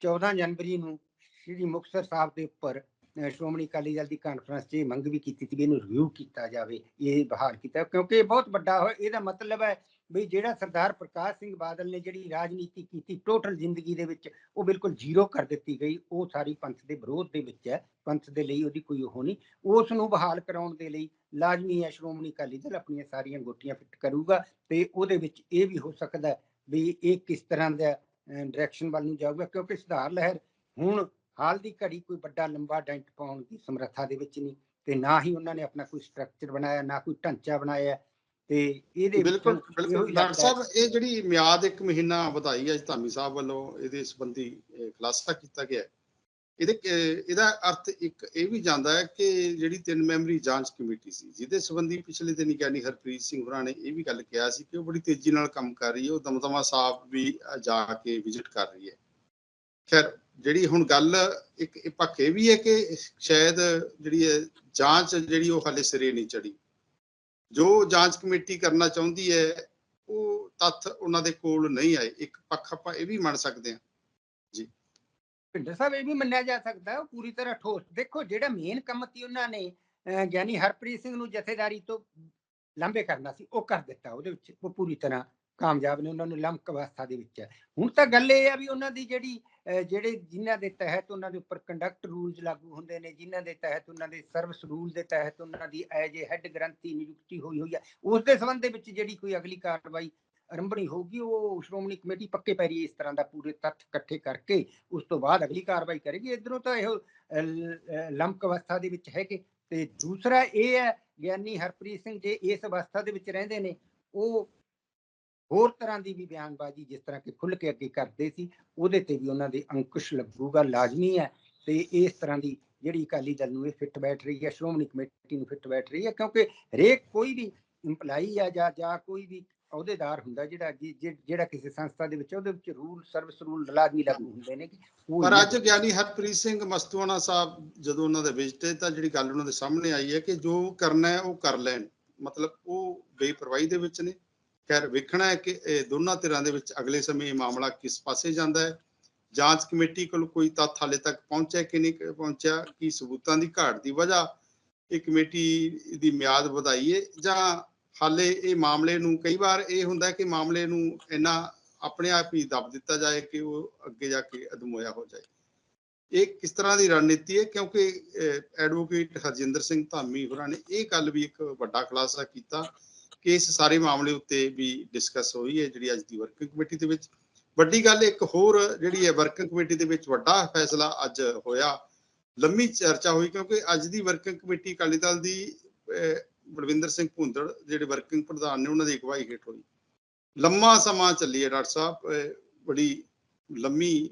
14 ਜਨਵਰੀ ਨੂੰ ਸ੍ਰੀ ਮੁਕਤਸਰ ਸਾਹਿਬ ਦੇ ਉੱਪਰ ਸ਼੍ਰੋਮਣੀ ਅਕਾਲੀ ਦਲ ਦੀ ਕਾਨਫਰੰਸ 'ਚ ਇਹ ਮੰਗ ਵੀ ਕੀਤੀ ਸੀ ਵੀ ਇਹਨੂੰ ਰਿਵਿਊ ਕੀਤਾ ਜਾਵੇ, ਇਹ ਬਹਾਲ ਕੀਤਾ। ਕਿਉਂਕਿ ਇਹ ਬਹੁਤ ਵੱਡਾ ਹੋਇਆ ਇਹਦਾ ਮਤਲਬ ਹੈ ਵੀ ਜਿਹੜਾ ਸਰਦਾਰ ਪ੍ਰਕਾਸ਼ ਸਿੰਘ ਬਾਦਲ ਨੇ ਜਿਹੜੀ ਰਾਜਨੀਤੀ ਕੀਤੀ ਟੋਟਲ ਜ਼ਿੰਦਗੀ ਦੇ ਵਿੱਚ, ਉਹ ਬਿਲਕੁਲ ਜ਼ੀਰੋ ਕਰ ਦਿੱਤੀ ਗਈ। ਉਹ ਸਾਰੀ ਪੰਥ ਦੇ ਵਿਰੋਧ ਦੇ ਵਿੱਚ ਹੈ। ਪੰਥ ਦੇ ਲਈ ਉਹਦੀ ਕੋਈ ਉਹ ਨਹੀਂ। ਉਸ ਨੂੰ ਬਹਾਲ ਕਰਾਉਣ ਦੇ ਲਈ ਲਾਜ਼ਮੀ ਹੈ, ਸ਼੍ਰੋਮਣੀ ਅਕਾਲੀ ਦਲ ਆਪਣੀਆਂ ਸਾਰੀਆਂ ਗੋਟੀਆਂ ਫਿੱਟ ਕਰੂਗਾ ਤੇ ਉਹਦੇ ਵਿੱਚ ਇਹ ਵੀ ਹੋ ਸਕਦਾ ਵੀ ਇਹ ਕਿਸ ਤਰ੍ਹਾਂ ਦਾ ਡਾਇਰੈਕਸ਼ਨ ਵੱਲ ਨੂੰ ਜਾਊਗਾ। ਕਿਉਂਕਿ ਸੁਧਾਰ ਲਹਿਰ ਹੁਣ ਹਾਲ ਦੀ ਘੜੀ ਕੋਈ ਵੱਡਾ ਲੰਬਾ ਡੈਂਟ ਪਾਉਣ ਦੀ ਸਮਰੱਥਾ ਦੇ ਵਿੱਚ ਨਹੀਂ ਤੇ ਨਾ ਹੀ ਉਹਨਾਂ ਨੇ ਆਪਣਾ ਕੋਈ ਸਟਰਕਚਰ ਬਣਾਇਆ, ਨਾ ਕੋਈ ਢਾਂਚਾ ਬਣਾਇਆ। ਤੇ ਇਹਦੇ ਬਿਲਕੁਲ ਬਿਲਕੁਲ। ਹੀ ਡਾਕਟਰ ਹੈ- ਸਾਹਿਬ ਇਹ ਜਿਹੜੀ ਮਿਆਦ ਇੱਕ ਮਹੀਨਾ ਵਧਾਈ ਅੱਜ ਧਾਮੀ ਸਾਹਿਬ ਵੱਲੋਂ ਇਹਦੇ ਸੰਬੰਧੀ ਖੁਲਾਸਾ ਕੀਤਾ ਗਿਆ ਹੈ। ਇਹਦੇ ਇਹਦਾ ਅਰਥ ਇੱਕ ਇਹ ਵੀ ਜਾਂਦਾ ਹੈ ਕਿ ਜਿਹੜੀ ਤਿੰਨ ਮੈਂਬਰੀ ਜਾਂਚ ਕਮੇਟੀ ਸੀ ਜਿਹਦੇ ਸੰਬੰਧੀ ਪਿਛਲੇ ਦਿਨ ਗਿਆਨੀ ਹਰਪ੍ਰੀਤ ਸਿੰਘ ਹੋਰਾਂ ਨੇ ਇਹ ਵੀ ਗੱਲ ਕਿਹਾ ਸੀ ਕਿ ਉਹ ਬੜੀ ਤੇਜ਼ੀ ਨਾਲ ਕੰਮ ਕਰ ਰਹੀ ਹੈ ਉਹ ਦਮਦਮਾ ਸਾਹਿਬ ਵੀ ਜਾ ਕੇ ਵਿਜ਼ਿਟ ਕਰ ਰਹੀ ਹੈ। ਖੈਰ ਜਿਹੜੀ ਹੁਣ ਗੱਲ ਇੱਕ ਇਹ ਵੀ ਹੈ ਕਿ ਸ਼ਾਇਦ ਜਿਹੜੀ ਹੈ ਜਾਂਚ ਜਿਹੜੀ ਉਹ ਹਾਲੇ ਸਿਰੇ ਨਹੀਂ ਚੜੀ ਜੋ ਜਾਂਚ ਕਮੇਟੀ ਕਰਨਾ ਚਾਹੁੰਦੀ ਹੈ, ਉਹ ਤੱਥ ਉਹਨਾਂ ਦੇ ਕੋਲ ਨਹੀਂ ਆਏ। ਇੱਕ ਪੱਖ ਆਪਾਂ ਇਹ ਵੀ ਮੰਨ ਸਕਦੇ ਹਾਂ। ਭਿੰਡਰ ਸਾਹਿਬ, ਇਹ ਵੀ ਮੰਨਿਆ ਜਾ ਸਕਦਾ ਉਹ ਪੂਰੀ ਤਰ੍ਹਾਂ ਠੋਸ। ਦੇਖੋ, ਜਿਹੜਾ ਮੇਨ ਕੰਮ ਸੀ ਉਹਨਾਂ ਨੇ ਗਿਆਨੀ ਹਰਪ੍ਰੀਤ ਸਿੰਘ ਨੂੰ ਜਥੇਦਾਰੀ ਤੋਂ ਲਾਂਭੇ ਕਰਨਾ ਸੀ, ਉਹ ਕਰ ਦਿੱਤਾ ਉਹਦੇ ਵਿੱਚ। ਉਹ ਪੂਰੀ ਤਰ੍ਹਾਂ ਕਾਮਯਾਬ ਨੇ ਉਹਨਾਂ ਨੂੰ ਲੰਮਕ ਅਵਸਥਾ ਦੇ ਵਿੱਚ। ਹੈ ਹੁਣ ਤਾਂ ਗੱਲ ਇਹ ਆ ਵੀ ਉਹਨਾਂ ਦੀ ਜਿਹੜੀ ਅਹ, ਜਿਹੜੇ ਜਿਨ੍ਹਾਂ ਦੇ ਤਹਿਤ ਉਹਨਾਂ ਦੇ ਉੱਪਰ ਕੰਡਕਟ ਰੂਲਸ ਲਾਗੂ ਹੁੰਦੇ ਨੇ ਜਿਨ੍ਹਾਂ ਦੇ ਤਹਿਤ ਉਹਨਾਂ ਦੇ ਸਰਵਿਸ ਰੂਲ ਦੇ ਤਹਿਤ ਉਹਨਾਂ ਦੀ ਐਜ ਏ ਹੈੱਡ ਗ੍ਰੰਥੀ ਨਿਯੁਕਤੀ ਹੋਈ ਹੋਈ ਹੈ ਉਸ ਦੇ ਸੰਬੰਧ ਦੇ ਵਿੱਚ ਜਿਹੜੀ ਕੋਈ ਅਗਲੀ ਕਾਰਵਾਈ ਆਰੰਭਣੀ ਹੋਊਗੀ ਉਹ ਸ਼੍ਰੋਮਣੀ ਕਮੇਟੀ ਪੱਕੇ ਪੈਰੀ ਇਸ ਤਰ੍ਹਾਂ ਦਾ ਪੂਰੇ ਤੱਥ ਇਕੱਠੇ ਕਰਕੇ ਉਸ ਤੋਂ ਬਾਅਦ ਅਗਲੀ ਕਾਰਵਾਈ ਕਰੇਗੀ। ਇਧਰੋਂ ਤਾਂ ਇਹੋ ਅਹ, ਲੰਮਕ ਅਵਸਥਾ ਦੇ ਵਿੱਚ ਹੈਗੇ। ਤੇ ਦੂਸਰਾ ਇਹ ਹੈ ਗਿਆਨੀ ਹਰਪ੍ਰੀਤ ਸਿੰਘ ਜੇ ਇਸ ਅਵਸਥਾ ਦੇ ਵਿੱਚ ਰਹਿੰਦੇ ਨੇ ਉਹ ਹੋਰ ਤਰ੍ਹਾਂ ਦੀ ਵੀ ਬਿਆਨਬਾਜ਼ੀ ਜਿਸ ਤਰ੍ਹਾਂ ਕਿ ਖੁੱਲ ਕੇ ਅੱਗੇ ਕਰਦੇ ਸੀ ਉਹਦੇ ਤੇ ਵੀ ਉਹਨਾਂ ਦੇ ਅੰਕੁਸ਼ ਲੱਗੂਗਾ ਲਾਜ਼ਮੀ ਹੈ। ਤੇ ਇਸ ਤਰ੍ਹਾਂ ਦੀ ਜਿਹੜੀ ਅਕਾਲੀ ਦਲ ਨੂੰ ਇਹ ਫਿੱਟ ਬੈਠ ਰਹੀ ਹੈ ਸ਼੍ਰੋਮਣੀ ਕਮੇਟੀ ਨੂੰ ਫਿੱਟ ਬੈਠ ਰਹੀ ਹੈ ਕਿਉਂਕਿ ਹਰੇਕ ਕੋਈ ਵੀ ਇੰਪਲਾਈ ਆ ਜਾਂ ਜਾਂ ਕੋਈ ਵੀ ਅਹੁਦੇਦਾਰ ਹੁੰਦਾ ਜਿਹੜਾ ਜਿਹੜਾ ਕਿਸੇ ਸੰਸਥਾ ਦੇ ਵਿੱਚ ਉਹਦੇ ਵਿੱਚ ਰੂਲ ਸਰਵਿਸ ਰੂਲ ਲਾਜ਼ਮੀ ਲਾਗੂ ਹੁੰਦੇ ਨੇ ਪਰ ਅੱਜ ਗਿਆਨੀ ਹਰਪ੍ਰੀਤ ਸਿੰਘ ਮਸਤੂਆਣਾ ਸਾਹਿਬ ਜਦੋਂ ਉਹਨਾਂ ਦੇ ਵਿਜ਼ਿਟ ਤਾਂ ਜਿਹੜੀ ਗੱਲ ਉਹਨਾਂ ਦੇ ਸਾਹਮਣੇ ਆਈ ਹੈ ਕਿ ਜੋ ਕਰਨਾ ਹੈ ਉਹ ਕਰ ਲੈਣ। ਮਤਲਬ ਉਹ ਬੇਪਰਵਾਹੀ ਦੇ ਵਿੱਚ ਨੇ। ਖੈਰ, ਵੇਖਣਾ ਹੈ ਕਿ ਇਹ ਦੋਨਾਂ ਧਿਰਾਂ ਦੇ ਵਿੱਚ ਅਗਲੇ ਸਮੇਂ ਇਹ ਮਾਮਲਾ ਕਿਸ ਪਾਸੇ ਜਾਂਦਾ ਹੈ। ਜਾਂਚ ਕਮੇਟੀ ਕੋਲ ਕੋਈ ਤੱਥ ਹਾਲੇ ਤੱਕ ਪਹੁੰਚਿਆ ਕਿ ਨਹੀਂ ਪਹੁੰਚਿਆ, ਕੀ ਸਬੂਤਾਂ ਦੀ ਘਾਟ ਦੀ ਵਜ੍ਹਾ ਇਹ ਕਮੇਟੀ ਦੀ ਮਿਆਦ ਵਧਾਈ ਜਾਂ ਹਾਲੇ ਇਹ ਮਾਮਲੇ ਨੂੰ ਕਈ ਵਾਰ ਇਹ ਹੁੰਦਾ ਕਿ ਮਾਮਲੇ ਨੂੰ ਇੰਨਾ ਆਪਣੇ ਆਪ ਹੀ ਦਬ ਦਿੱਤਾ ਜਾਏ ਕਿ ਉਹ ਅੱਗੇ ਜਾ ਕੇ ਅਦਮੋਇਆ ਹੋ ਜਾਏ। ਇਹ ਕਿਸ ਤਰ੍ਹਾਂ ਦੀ ਰਣਨੀਤੀ ਹੈ? ਕਿਉਂਕਿ ਐਡਵੋਕੇਟ ਹਰਜਿੰਦਰ ਸਿੰਘ ਧਾਮੀ ਹੋਰਾਂ ਨੇ ਇਹ ਗੱਲ ਵੀ ਇੱਕ ਵੱਡਾ ਖੁਲਾਸਾ ਕੀਤਾ ਕਿ ਇਸ ਸਾਰੇ ਮਾਮਲੇ ਉੱਤੇ ਵੀ ਡਿਸਕਸ ਹੋਈ ਹੈ ਜਿਹੜੀ ਅੱਜ ਦੀ ਵਰਕਿੰਗ ਕਮੇਟੀ ਦੇ ਵਿੱਚ। ਵੱਡੀ ਗੱਲ ਇੱਕ ਹੋਰ ਜਿਹੜੀ ਹੈ ਵਰਕਿੰਗ ਕਮੇਟੀ ਦੇ ਵਿੱਚ ਵੱਡਾ ਫੈਸਲਾ ਅੱਜ ਹੋਇਆ। ਲੰਮੀ ਚਰਚਾ ਹੋਈ ਕਿਉਂਕਿ ਅੱਜ ਦੀ ਵਰਕਿੰਗ ਕਮੇਟੀ ਅਕਾਲੀ ਦਲ ਦੀ ਬਲਵਿੰਦਰ ਸਿੰਘ ਭੁੰਦੜ ਜਿਹੜੇ ਵਰਕਿੰਗ ਪ੍ਰਧਾਨ ਨੇ ਉਹਨਾਂ ਦੀ ਅਗਵਾਈ ਹੇਠ ਹੋਈ। ਲੰਮਾ ਸਮਾਂ ਚੱਲੀ ਹੈ ਡਾਕਟਰ ਸਾਹਿਬ ਬੜੀ ਲੰਮੀ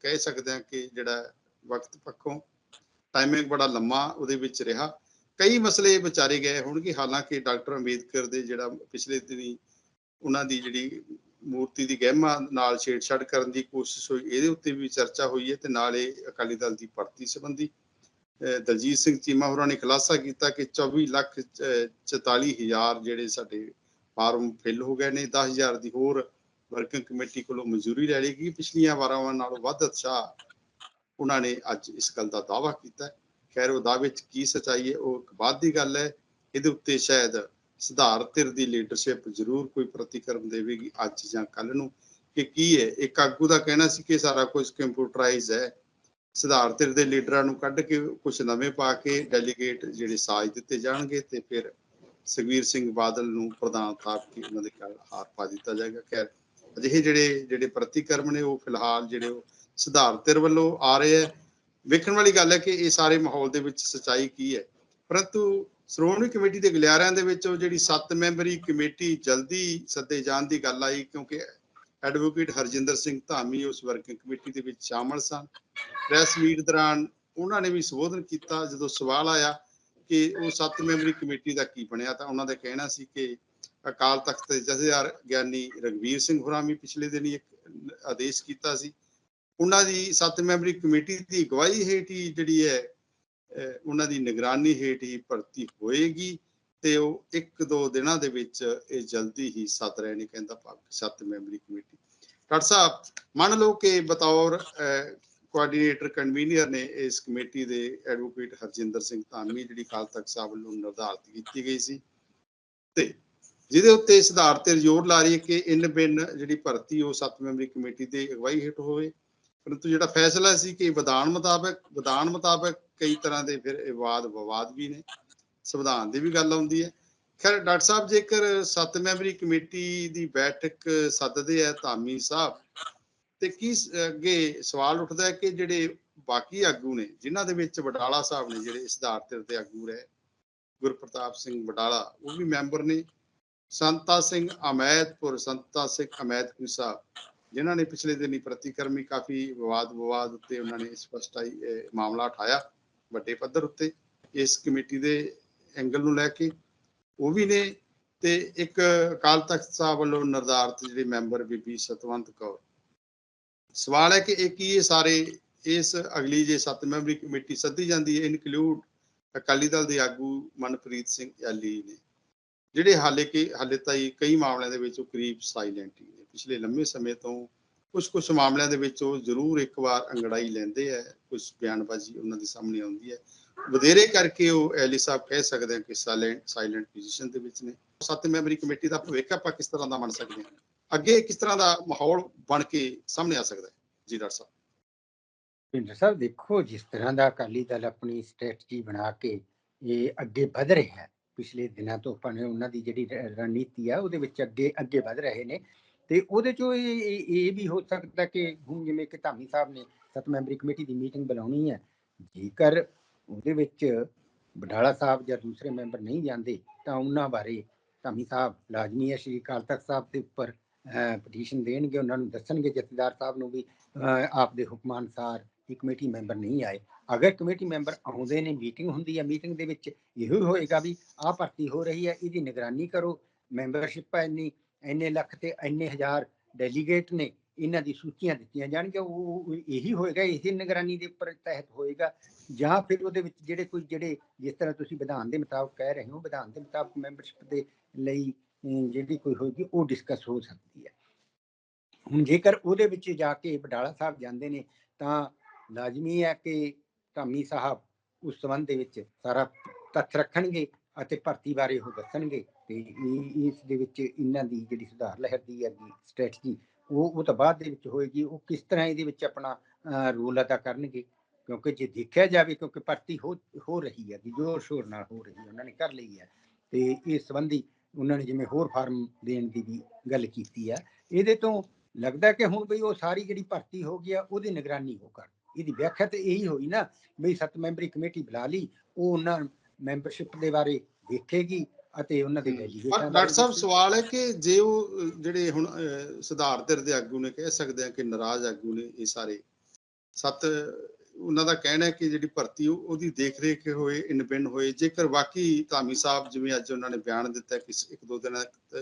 ਕਹਿ ਸਕਦੇ ਹਾਂ ਕਿ ਜਿਹੜਾ ਵਕਤ ਪੱਖੋਂ ਟਾਈਮਿੰਗ ਬੜਾ ਲੰਮਾ ਉਹਦੇ ਵਿੱਚ ਰਿਹਾ। ਕਈ ਮਸਲੇ ਵਿਚਾਰੇ ਗਏ ਹੋਣਗੇ ਹਾਲਾਂਕਿ ਡਾਕਟਰ ਅੰਬੇਦਕਰ ਦੇ ਜਿਹੜਾ ਪਿਛਲੇ ਦਿਨੀ ਉਹਨਾਂ ਦੀ ਜਿਹੜੀ ਮੂਰਤੀ ਦੀ ਗਹਿਮਾ ਨਾਲ ਛੇੜਛਾੜ ਕਰਨ ਦੀ ਕੋਸ਼ਿਸ਼ ਹੋਈ ਇਹਦੇ ਉੱਤੇ ਵੀ ਚਰਚਾ ਹੋਈ ਹੈ ਤੇ ਨਾਲ ਇਹ ਅਕਾਲੀ ਦਲ ਦੀ ਭਰਤੀ ਸੰਬੰਧੀ ਦਲਜੀਤ ਸਿੰਘ ਚੀਮਾ ਹੋਰਾਂ ਨੇ ਖੁਲਾਸਾ ਕੀਤਾ ਕਿ 24 ਲੱਖ ਅਹ, 44 ਹਜ਼ਾਰ ਜਿਹੜੇ ਸਾਡੇ ਫਾਰਮ ਫਿਲ ਹੋ ਗਏ ਨੇ 10000 ਦੀ ਹੋਰ ਵਰਕਿੰਗ ਕਮੇਟੀ ਕੋਲੋਂ ਮਨਜ਼ੂਰੀ ਲੈ ਲਈ ਗਈ। ਪਿਛਲੀਆਂ ਵਾਰਾਂ ਨਾਲੋਂ ਵੱਧ ਉਤਸ਼ਾਹ ਉਹਨਾਂ ਨੇ ਅੱਜ ਇਸ ਗੱਲ ਦਾ ਦਾਅਵਾ ਕੀਤਾ। ਖੈਰ ਉਹ ਦਾਅਵੇ ਕੀ ਸਚਾਈ ਹੈ, ਉਹ ਇੱਕ ਬਾਅਦ ਦੀ ਗੱਲ ਹੈ। ਇਹਦੇ ਉੱਤੇ ਸ਼ਾਇਦ ਸੁਧਾਰ ਧਿਰ ਦੀ ਲੀਡਰਸ਼ਿਪ ਜ਼ਰੂਰ ਕੋਈ ਪ੍ਰਤੀਕਰਮ ਦੇਵੇਗੀ ਅੱਜ ਜਾਂ ਕੱਲ ਨੂੰ ਕਿ ਕੀ ਹੈ। ਇੱਕ ਆਗੂ ਦਾ ਕਹਿਣਾ ਸੀ ਕਿ ਸਾਰਾ ਕੁਝ ਕੰਪਿਊਟਰਾਈਜ਼ ਹੈ। ਸੁਧਾਰ ਧਿਰ ਦੇ ਲੀਡਰਾਂ ਨੂੰ ਕੱਢ ਕੇ ਕੁਝ ਨਵੇਂ ਪਾ ਕੇ ਡੈਲੀਗੇਟ ਜਿਹੜੇ ਸਾਜ ਦਿੱਤੇ ਜਾਣਗੇ ਤੇ ਫਿਰ ਸੁਖਵੀਰ ਸਿੰਘ ਬਾਦਲ ਨੂੰ ਪ੍ਰਧਾਨ ਥਾਪ ਕੇ ਉਹਨਾਂ ਦੇ ਘਰ ਹਾਰ ਪਾ ਦਿੱਤਾ ਜਾਏਗਾ। ਖੈਰ, ਅਜਿਹੇ ਜਿਹੜੇ ਜਿਹੜੇ ਪ੍ਰਤੀਕਰਮ ਨੇ ਉਹ ਫਿਲਹਾਲ ਜਿਹੜੇ ਉਹ ਸੁਧਾਰ ਧਿਰ ਵੱਲੋਂ ਆ ਰਹੇ ਹੈ। ਵੇਖਣ ਵਾਲੀ ਗੱਲ ਹੈ ਕਿ ਇਹ ਸਾਰੇ ਮਾਹੌਲ ਦੇ ਵਿੱਚ ਸਚਾਈ ਕੀ ਹੈ। ਪਰੰਤੂ ਸ਼੍ਰੋਮਣੀ ਕਮੇਟੀ ਦੇ ਗਲਿਆਰਿਆਂ ਦੇ ਵਿੱਚ ਉਹ ਜਿਹੜੀ 7 ਮੈਂਬਰੀ ਕਮੇਟੀ ਜਲਦੀ ਸੱਦੇ ਜਾਣ ਦੀ ਗੱਲ ਆਈ ਕਿਉਂਕਿ ਐਡਵੋਕੇਟ ਹਰਜਿੰਦਰ ਸਿੰਘ ਧਾਮੀ ਉਸ ਵਰਕਿੰਗ ਕਮੇਟੀ ਦੇ ਵਿੱਚ ਸ਼ਾਮਲ ਸਨ। ਪ੍ਰੈਸ ਮੀਟ ਦੌਰਾਨ ਉਹਨਾਂ ਨੇ ਵੀ ਸੰਬੋਧਨ ਕੀਤਾ, ਜਦੋਂ ਸਵਾਲ ਆਇਆ ਕਿ ਉਹ 7 ਮੈਂਬਰੀ ਕਮੇਟੀ ਦਾ ਕੀ ਬਣਿਆ, ਤਾਂ ਉਹਨਾਂ ਦਾ ਕਹਿਣਾ ਸੀ ਕਿ ਅਕਾਲ ਤਖਤ ਦੇ ਜਥੇਦਾਰ ਗਿਆਨੀ ਰਗਵੀਰ ਸਿੰਘ ਹੋਰਾਂ ਵੀ ਪਿਛਲੇ ਦਿਨੀ ਇੱਕ ਆਦੇਸ਼ ਕੀਤਾ ਸੀ। ਉਹਨਾਂ ਦੀ ਸੱਤ ਮੈਂਬਰੀ ਕਮੇਟੀ ਦੀ ਅਗਵਾਈ ਹੇਠ ਹੀ ਜਿਹੜੀ ਹੈ ਉਹਨਾਂ ਦੀ ਨਿਗਰਾਨੀ ਹੇਠ ਹੀ ਭਰਤੀ ਹੋਏਗੀ ਤੇ ਉਹ ਇੱਕ ਦੋ ਦਿਨਾਂ ਦੇ ਵਿੱਚ ਇਹ ਜਲਦੀ ਹੀ ਸੱਦ ਰਹੇ ਨੇ ਕਹਿੰਦਾ ਭਾਗ ਸੱਤ ਮੈਂਬਰੀ ਕਮੇਟੀ। ਡਾਕਟਰ ਸਾਹਿਬ, ਮੰਨ ਲਓ ਕਿ ਬਤੌਰ ਕੋਆਰਡੀਨੇਟਰ ਕਨਵੀਨਰ ਨੇ ਇਸ ਕਮੇਟੀ ਦੇ ਐਡਵੋਕੇਟ ਹਰਜਿੰਦਰ ਸਿੰਘ ਧਾਮੀ, ਜਿਹੜੀ ਅਕਾਲ ਤਖਤ ਸਾਹਿਬ ਵੱਲੋਂ ਨਿਰਧਾਰਿਤ ਕੀਤੀ ਗਈ ਸੀ ਤੇ ਜਿਹਦੇ ਉੱਤੇ ਸਿਧਾਰਥ ਤੇ ਜ਼ੋਰ ਲਾ ਰਹੀ ਹੈ ਕਿ ਇਨ ਬਿਨ ਜਿਹੜੀ ਭਰਤੀ ਉਹ ਸੱਤ ਮੈਂਬਰੀ ਕਮੇਟੀ ਦੇ ਅਗਵਾਈ ਹੇਠ ਹੋਵੇ। ਪਰੰਤੂ ਜਿਹੜਾ ਫੈਸਲਾ ਸੀ ਕਿ ਵਿਧਾਨ ਮੁਤਾਬਕ ਵਿਧਾਨ ਮੁਤਾਬਕ ਕਈ ਤਰ੍ਹਾਂ ਦੇ ਫਿਰ ਇਹ ਵਾਦ ਵਿਵਾਦ ਵੀ ਨੇ। ਸੰਵਿਧਾਨ ਦੀ ਵੀ ਗੱਲ ਆਉਂਦੀ ਹੈ। ਖੈਰ, ਡਾਕਟਰ ਸਾਹਿਬ, ਜੇਕਰ ਸੱਤ ਮੈਂਬਰੀ ਕਮੇਟੀ ਦੀ ਬੈਠਕ ਸੱਦਦੇ ਆ ਧਾਮੀ ਸਾਹਿਬ, ਤੇ ਕੀ ਅੱਗੇ ਸਵਾਲ ਉੱਠਦਾ ਹੈ ਕਿ ਜਿਹੜੇ ਬਾਕੀ ਆਗੂ ਨੇ, ਜਿਨ੍ਹਾਂ ਦੇ ਵਿੱਚ ਵਡਾਲਾ ਸਾਹਿਬ ਨੇ, ਜਿਹੜੇ ਸਿਧਾਰਥ ਤੇ ਆਗੂ ਰਹੇ, ਗੁਰਪ੍ਰਤਾਪ ਸਿੰਘ ਵਡਾਲਾ, ਉਹ ਵੀ ਮੈਂਬਰ ਨੇ। ਸੰਤਾ ਸਿੰਘ ਅਮੈਦਪੁਰ, ਸੰਤਾ ਸਿੰਘ ਅਮੈਦਪੁਰ ਸਾਹਿਬ ਜਿਨ੍ਹਾਂ ਨੇ ਪਿਛਲੇ ਦਿਨੀ ਪ੍ਰਤੀਕਰਮੀ ਕਾਫੀ ਵਿਵਾਦ ਵਿਵਾਦ ਉੱਤੇ ਉਹਨਾਂ ਨੇ ਸਪਸ਼ਟਾਈ ਮਾਮਲਾ ਉਠਾਇਆ ਵੱਡੇ ਪੱਧਰ ਉੱਤੇ, ਇਸ ਕਮੇਟੀ ਦੇ ਐਂਗਲ ਨੂੰ ਲੈ ਕੇ। ਉਹ ਵੀ ਨੇ ਤੇ ਇੱਕ ਅਕਾਲ ਤਖਤ ਸਾਹਿਬ ਵੱਲੋਂ ਨਿਰਧਾਰਤ ਜਿਹੜੇ ਮੈਂਬਰ ਬੀਬੀ ਸਤਵੰਤ ਕੌਰ। ਸਵਾਲ ਹੈ ਕਿ ਇਹ ਕੀ ਇਹ ਸਾਰੇ, ਇਸ ਅਗਲੀ ਜੇ ਸੱਤ ਮੈਂਬਰੀ ਕਮੇਟੀ ਸੱਦੀ ਜਾਂਦੀ ਹੈ ਇਨਕਲੂਡ ਅਕਾਲੀ ਦਲ ਦੇ ਆਗੂ ਮਨਪ੍ਰੀਤ ਸਿੰਘ ਯਾਲੀ ਨੇ। ਜਿਹੜੇ ਹਾਲੇ ਕਿ, ਹਾਲੇ ਤਾਈ ਕਈ ਮਾਮਲਿਆਂ ਦੇ ਵਿੱਚ ਉਹ ਕਰੀਬ ਸਾਇਲੈਂਟ ਹੀ ਨੇ। ਪਿਛਲੇ ਲੰਮੇ ਸਮੇਂ ਤੋਂ ਕੁਝ ਕੁਝ ਮਾਮਲਿਆਂ ਦੇ ਵਿੱਚ ਉਹ ਜ਼ਰੂਰ ਇੱਕ ਵਾਰ ਅੰਗੜਾਈ ਲੈਂਦੇ ਆ। ਕੁਝ ਬਿਆਨਬਾਜ਼ੀ ਉਹਨਾਂ ਦੇ ਸਾਹਮਣੇ ਆਉਂਦੀ ਹੈ। ਵਧੇਰੇ ਕਰਕੇ ਉਹ ਐਲੀ ਸਾਹਿਬ ਕਹਿ ਸਕਦੇ ਆ ਕਿ ਸਾਇਲੈਂਟ ਸਾਇਲੈਂਟ ਪੋਜੀਸ਼ਨ ਦੇ ਵਿੱਚ ਨੇ। ਸੱਤ ਮੈਂਬਰੀ ਕਮੇਟੀ ਦਾ ਭਵਿੱਖ ਆਪਾਂ ਕਿਸ ਤਰ੍ਹਾਂ ਦਾ ਮੰਨ ਸਕਦੇ ਹਾਂ? ਅੱਗੇ ਕਿਸ ਤਰ੍ਹਾਂ ਦਾ ਮਾਹੌਲ ਬਣ ਕੇ ਸਾਹਮਣੇ ਆ ਸਕਦਾ ਹੈ? ਜੀ ਡਾਕਟਰ ਸਾਹਿਬ। ਭਿੰਦਰ ਸਾਹਿਬ, ਦੇਖੋ, ਜਿਸ ਤਰ੍ਹਾਂ ਦਾ ਅਕਾਲੀ ਦਲ ਆਪਣੀ ਸਟ੍ਰੈਟਜੀ ਬਣਾ ਕੇ ਇਹ ਅੱਗੇ ਵਧ ਰਿਹਾ ਹੈ ਪਿਛਲੇ ਦਿਨਾਂ ਤੋਂ ਭਾਵੇਂ ਉਹਨਾਂ ਦੀ ਜਿਹੜੀ ਰ- ਰਣਨੀਤੀ ਆ, ਉਹਦੇ ਵਿੱਚ ਅੱਗੇ ਅੱਗੇ ਵਧ ਰਹੇ ਨੇ। ਤੇ ਉਹਦੇ ਚੋਂ ਇਹ ਇਹ ਵੀ ਹੋ ਸਕਦਾ ਕਿ ਹੁਣ ਜਿਵੇਂ ਕਿ ਧਾਮੀ ਸਾਹਿਬ ਨੇ ਸੱਤ ਮੈਂਬਰੀ ਕਮੇਟੀ ਦੀ ਮੀਟਿੰਗ ਬੁਲਾਉਣੀ ਹੈ, ਜੇਕਰ ਉਹਦੇ ਵਿੱਚ ਬਡਾਲਾ ਸਾਹਿਬ ਜਾਂ ਦੂਸਰੇ ਮੈਂਬਰ ਨਹੀਂ ਜਾਂਦੇ, ਤਾਂ ਉਹਨਾਂ ਬਾਰੇ ਧਾਮੀ ਸਾਹਿਬ, ਲਾਜ਼ਮੀ ਹੈ, ਸ਼੍ਰੀ ਅਕਾਲ ਤਖਤ ਸਾਹਿਬ ਦੇ ਉੱਪਰ ਪਟੀਸ਼ਨ ਦੇਣਗੇ, ਉਹਨਾਂ ਨੂੰ ਦੱਸਣਗੇ, ਜਥੇਦਾਰ ਸਾਹਿਬ ਨੂੰ ਵੀ ਅਹ ਆਪ ਦੇ ਹੁਕਮਾਂ ਅਨੁਸਾਰ ਇਹ ਕਮੇਟੀ ਮੈਂਬਰ ਨਹੀਂ ਆਏ। ਅਗਰ ਕਮੇਟੀ ਮੈਂਬਰ ਆਉਂਦੇ ਨੇ, ਮੀਟਿੰਗ ਹੁੰਦੀ ਹੈ, ਮੀਟਿੰਗ ਦੇ ਵਿੱਚ ਇਹੋ ਹੋਏਗਾ ਵੀ ਆਹ ਭਰਤੀ ਹੋ ਰਹੀ ਹੈ, ਇਹਦੀ ਨਿਗਰਾਨੀ ਕਰੋ, ਮੈਂਬਰਸ਼ਿਪ ਹੈ ਇੰਨੀ, ਇੰਨੇ ਲੱਖ ਤੇ ਇੰਨੇ ਹਜ਼ਾਰ ਡੈਲੀਗੇਟ ਨੇ, ਇਹਨਾਂ ਦੀ ਸੂਚੀਆਂ ਦਿੱਤੀਆਂ ਜਾਣਗੀਆਂ, ਉਹ ਇਹੀ ਹੋਏਗਾ ਇਸੇ ਨਿਗਰਾਨੀ ਦੇ ਉੱਪਰ ਤਹਿਤ ਹੋਏਗਾ, ਜਾਂ ਫਿਰ ਉਹਦੇ ਵਿੱਚ ਜਿਹੜੇ ਕੋਈ, ਜਿਹੜੇ ਜਿਸ ਤਰ੍ਹਾਂ ਤੁਸੀਂ ਵਿਧਾਨ ਦੇ ਮੁਤਾਬਕ ਕਹਿ ਰਹੇ ਹੋ, ਵਿਧਾਨ ਦੇ ਮੁਤਾਬਕ ਮੈਂਬਰਸ਼ਿਪ ਦੇ ਲਈ ਜਿਹੜੀ ਕੋਈ ਹੋਏਗੀ, ਉਹ ਡਿਸਕਸ ਹੋ ਸਕਦੀ ਹੈ। ਹੁਣ ਜੇਕਰ ਉਹਦੇ ਵਿੱਚ ਜਾ ਕੇ ਬਡਾਲਾ ਸਾਹਿਬ ਜਾਂਦੇ ਨੇ, ਤਾਂ ਲਾਜ਼ਮੀ ਹੈ ਕਿ ਧਾਮੀ ਸਾਹਿਬ ਉਸ ਸੰਬੰਧ ਦੇ ਵਿੱਚ ਸਾਰਾ ਤੱਥ ਰੱਖਣਗੇ ਅਤੇ ਭਰਤੀ ਬਾਰੇ ਉਹ ਦੱਸਣਗੇ ਤੇ ਇਸ ਦੇ ਵਿੱਚ ਇਹਨਾਂ ਦੀ ਜਿਹੜੀ ਸੁਧਾਰ ਲਹਿਰ ਦੀ ਹੈਗੀ ਸਟ੍ਰੈਟਜੀ ਉਹ ਉਹ ਤਾਂ ਬਾਅਦ ਦੇ ਵਿੱਚ ਹੋਏਗੀ, ਉਹ ਕਿਸ ਤਰ੍ਹਾਂ ਇਹਦੇ ਵਿੱਚ ਆਪਣਾ ਰੋਲ ਅਦਾ ਕਰਨਗੇ, ਕਿਉਂਕਿ ਜੇ ਦੇਖਿਆ ਜਾਵੇ, ਕਿਉਂਕਿ ਭਰਤੀ ਹੋ ਹੋ ਰਹੀ ਹੈ, ਜੋਰ ਸ਼ੋਰ ਨਾਲ ਹੋ ਰਹੀ ਹੈ, ਉਹਨਾਂ ਨੇ ਕਰ ਲਈ ਹੈ, ਤੇ ਇਸ ਸੰਬੰਧੀ ਉਹਨਾਂ ਨੇ ਜਿਵੇਂ ਹੋਰ ਫਾਰਮ ਦੇਣ ਦੀ ਵੀ ਗੱਲ ਕੀਤੀ ਹੈ, ਇਹਦੇ ਤੋਂ ਲੱਗਦਾ ਕਿ ਹੁਣ ਬਈ ਉਹ ਸਾਰੀ ਜਿਹੜੀ ਭਰਤੀ ਹੋ ਗਈ ਆ ਉਹਦੀ ਨਿਗਰਾਨੀ ਉਹ ਕਰ ਇਹਦੀ ਵਿਆਖਿਆ ਤੇ ਇਹੀ ਹੋਈ ਨਾ ਬਈ ਸੱਤ ਮੈਂਬਰੀ ਕਮੇਟੀ ਬੁਲਾ ਲਈ ਉਹ ਉਹਨਾਂ ਮੈਂਬਰਸ਼ਿਪ ਦੇ ਬਾਰੇ ਦੇਖੇਗੀ ਅਤੇ ਉਹਨਾਂ ਦੇ ਪਰ ਡੈਲੀਗੇਟਾਂ ਡਾਕਟਰ ਸਾਹਿਬ ਸਵਾਲ ਹੈ ਕਿ ਜੇ ਉਹ ਜਿਹੜੇ ਹੁਣ ਸੁਧਾਰ ਧਿਰ ਦੇ ਆਗੂ ਨੇ ਕਹਿ ਸਕਦੇ ਆ ਕਿ ਨਾਰਾਜ਼ ਆਗੂ ਨੇ ਇਹ ਸਾਰੇ ਸੱਤ ਉਹਨਾਂ ਦਾ ਕਹਿਣਾ ਹੈ ਕਿ ਜਿਹੜੀ ਭਰਤੀ ਉਹ- ਉਹਦੀ ਦੇਖ ਰੇਖ ਹੋਏ ਇਨਪਿੰਡ ਹੋਏ ਜੇਕਰ ਵਾਕਈ ਧਾਮੀ ਸਾਹਿਬ ਜਿਵੇਂ ਅੱਜ ਉਹਨਾਂ ਨੇ ਬਿਆਨ ਦਿੱਤਾ ਕਿ ਇੱਕ ਦੋ ਦਿਨ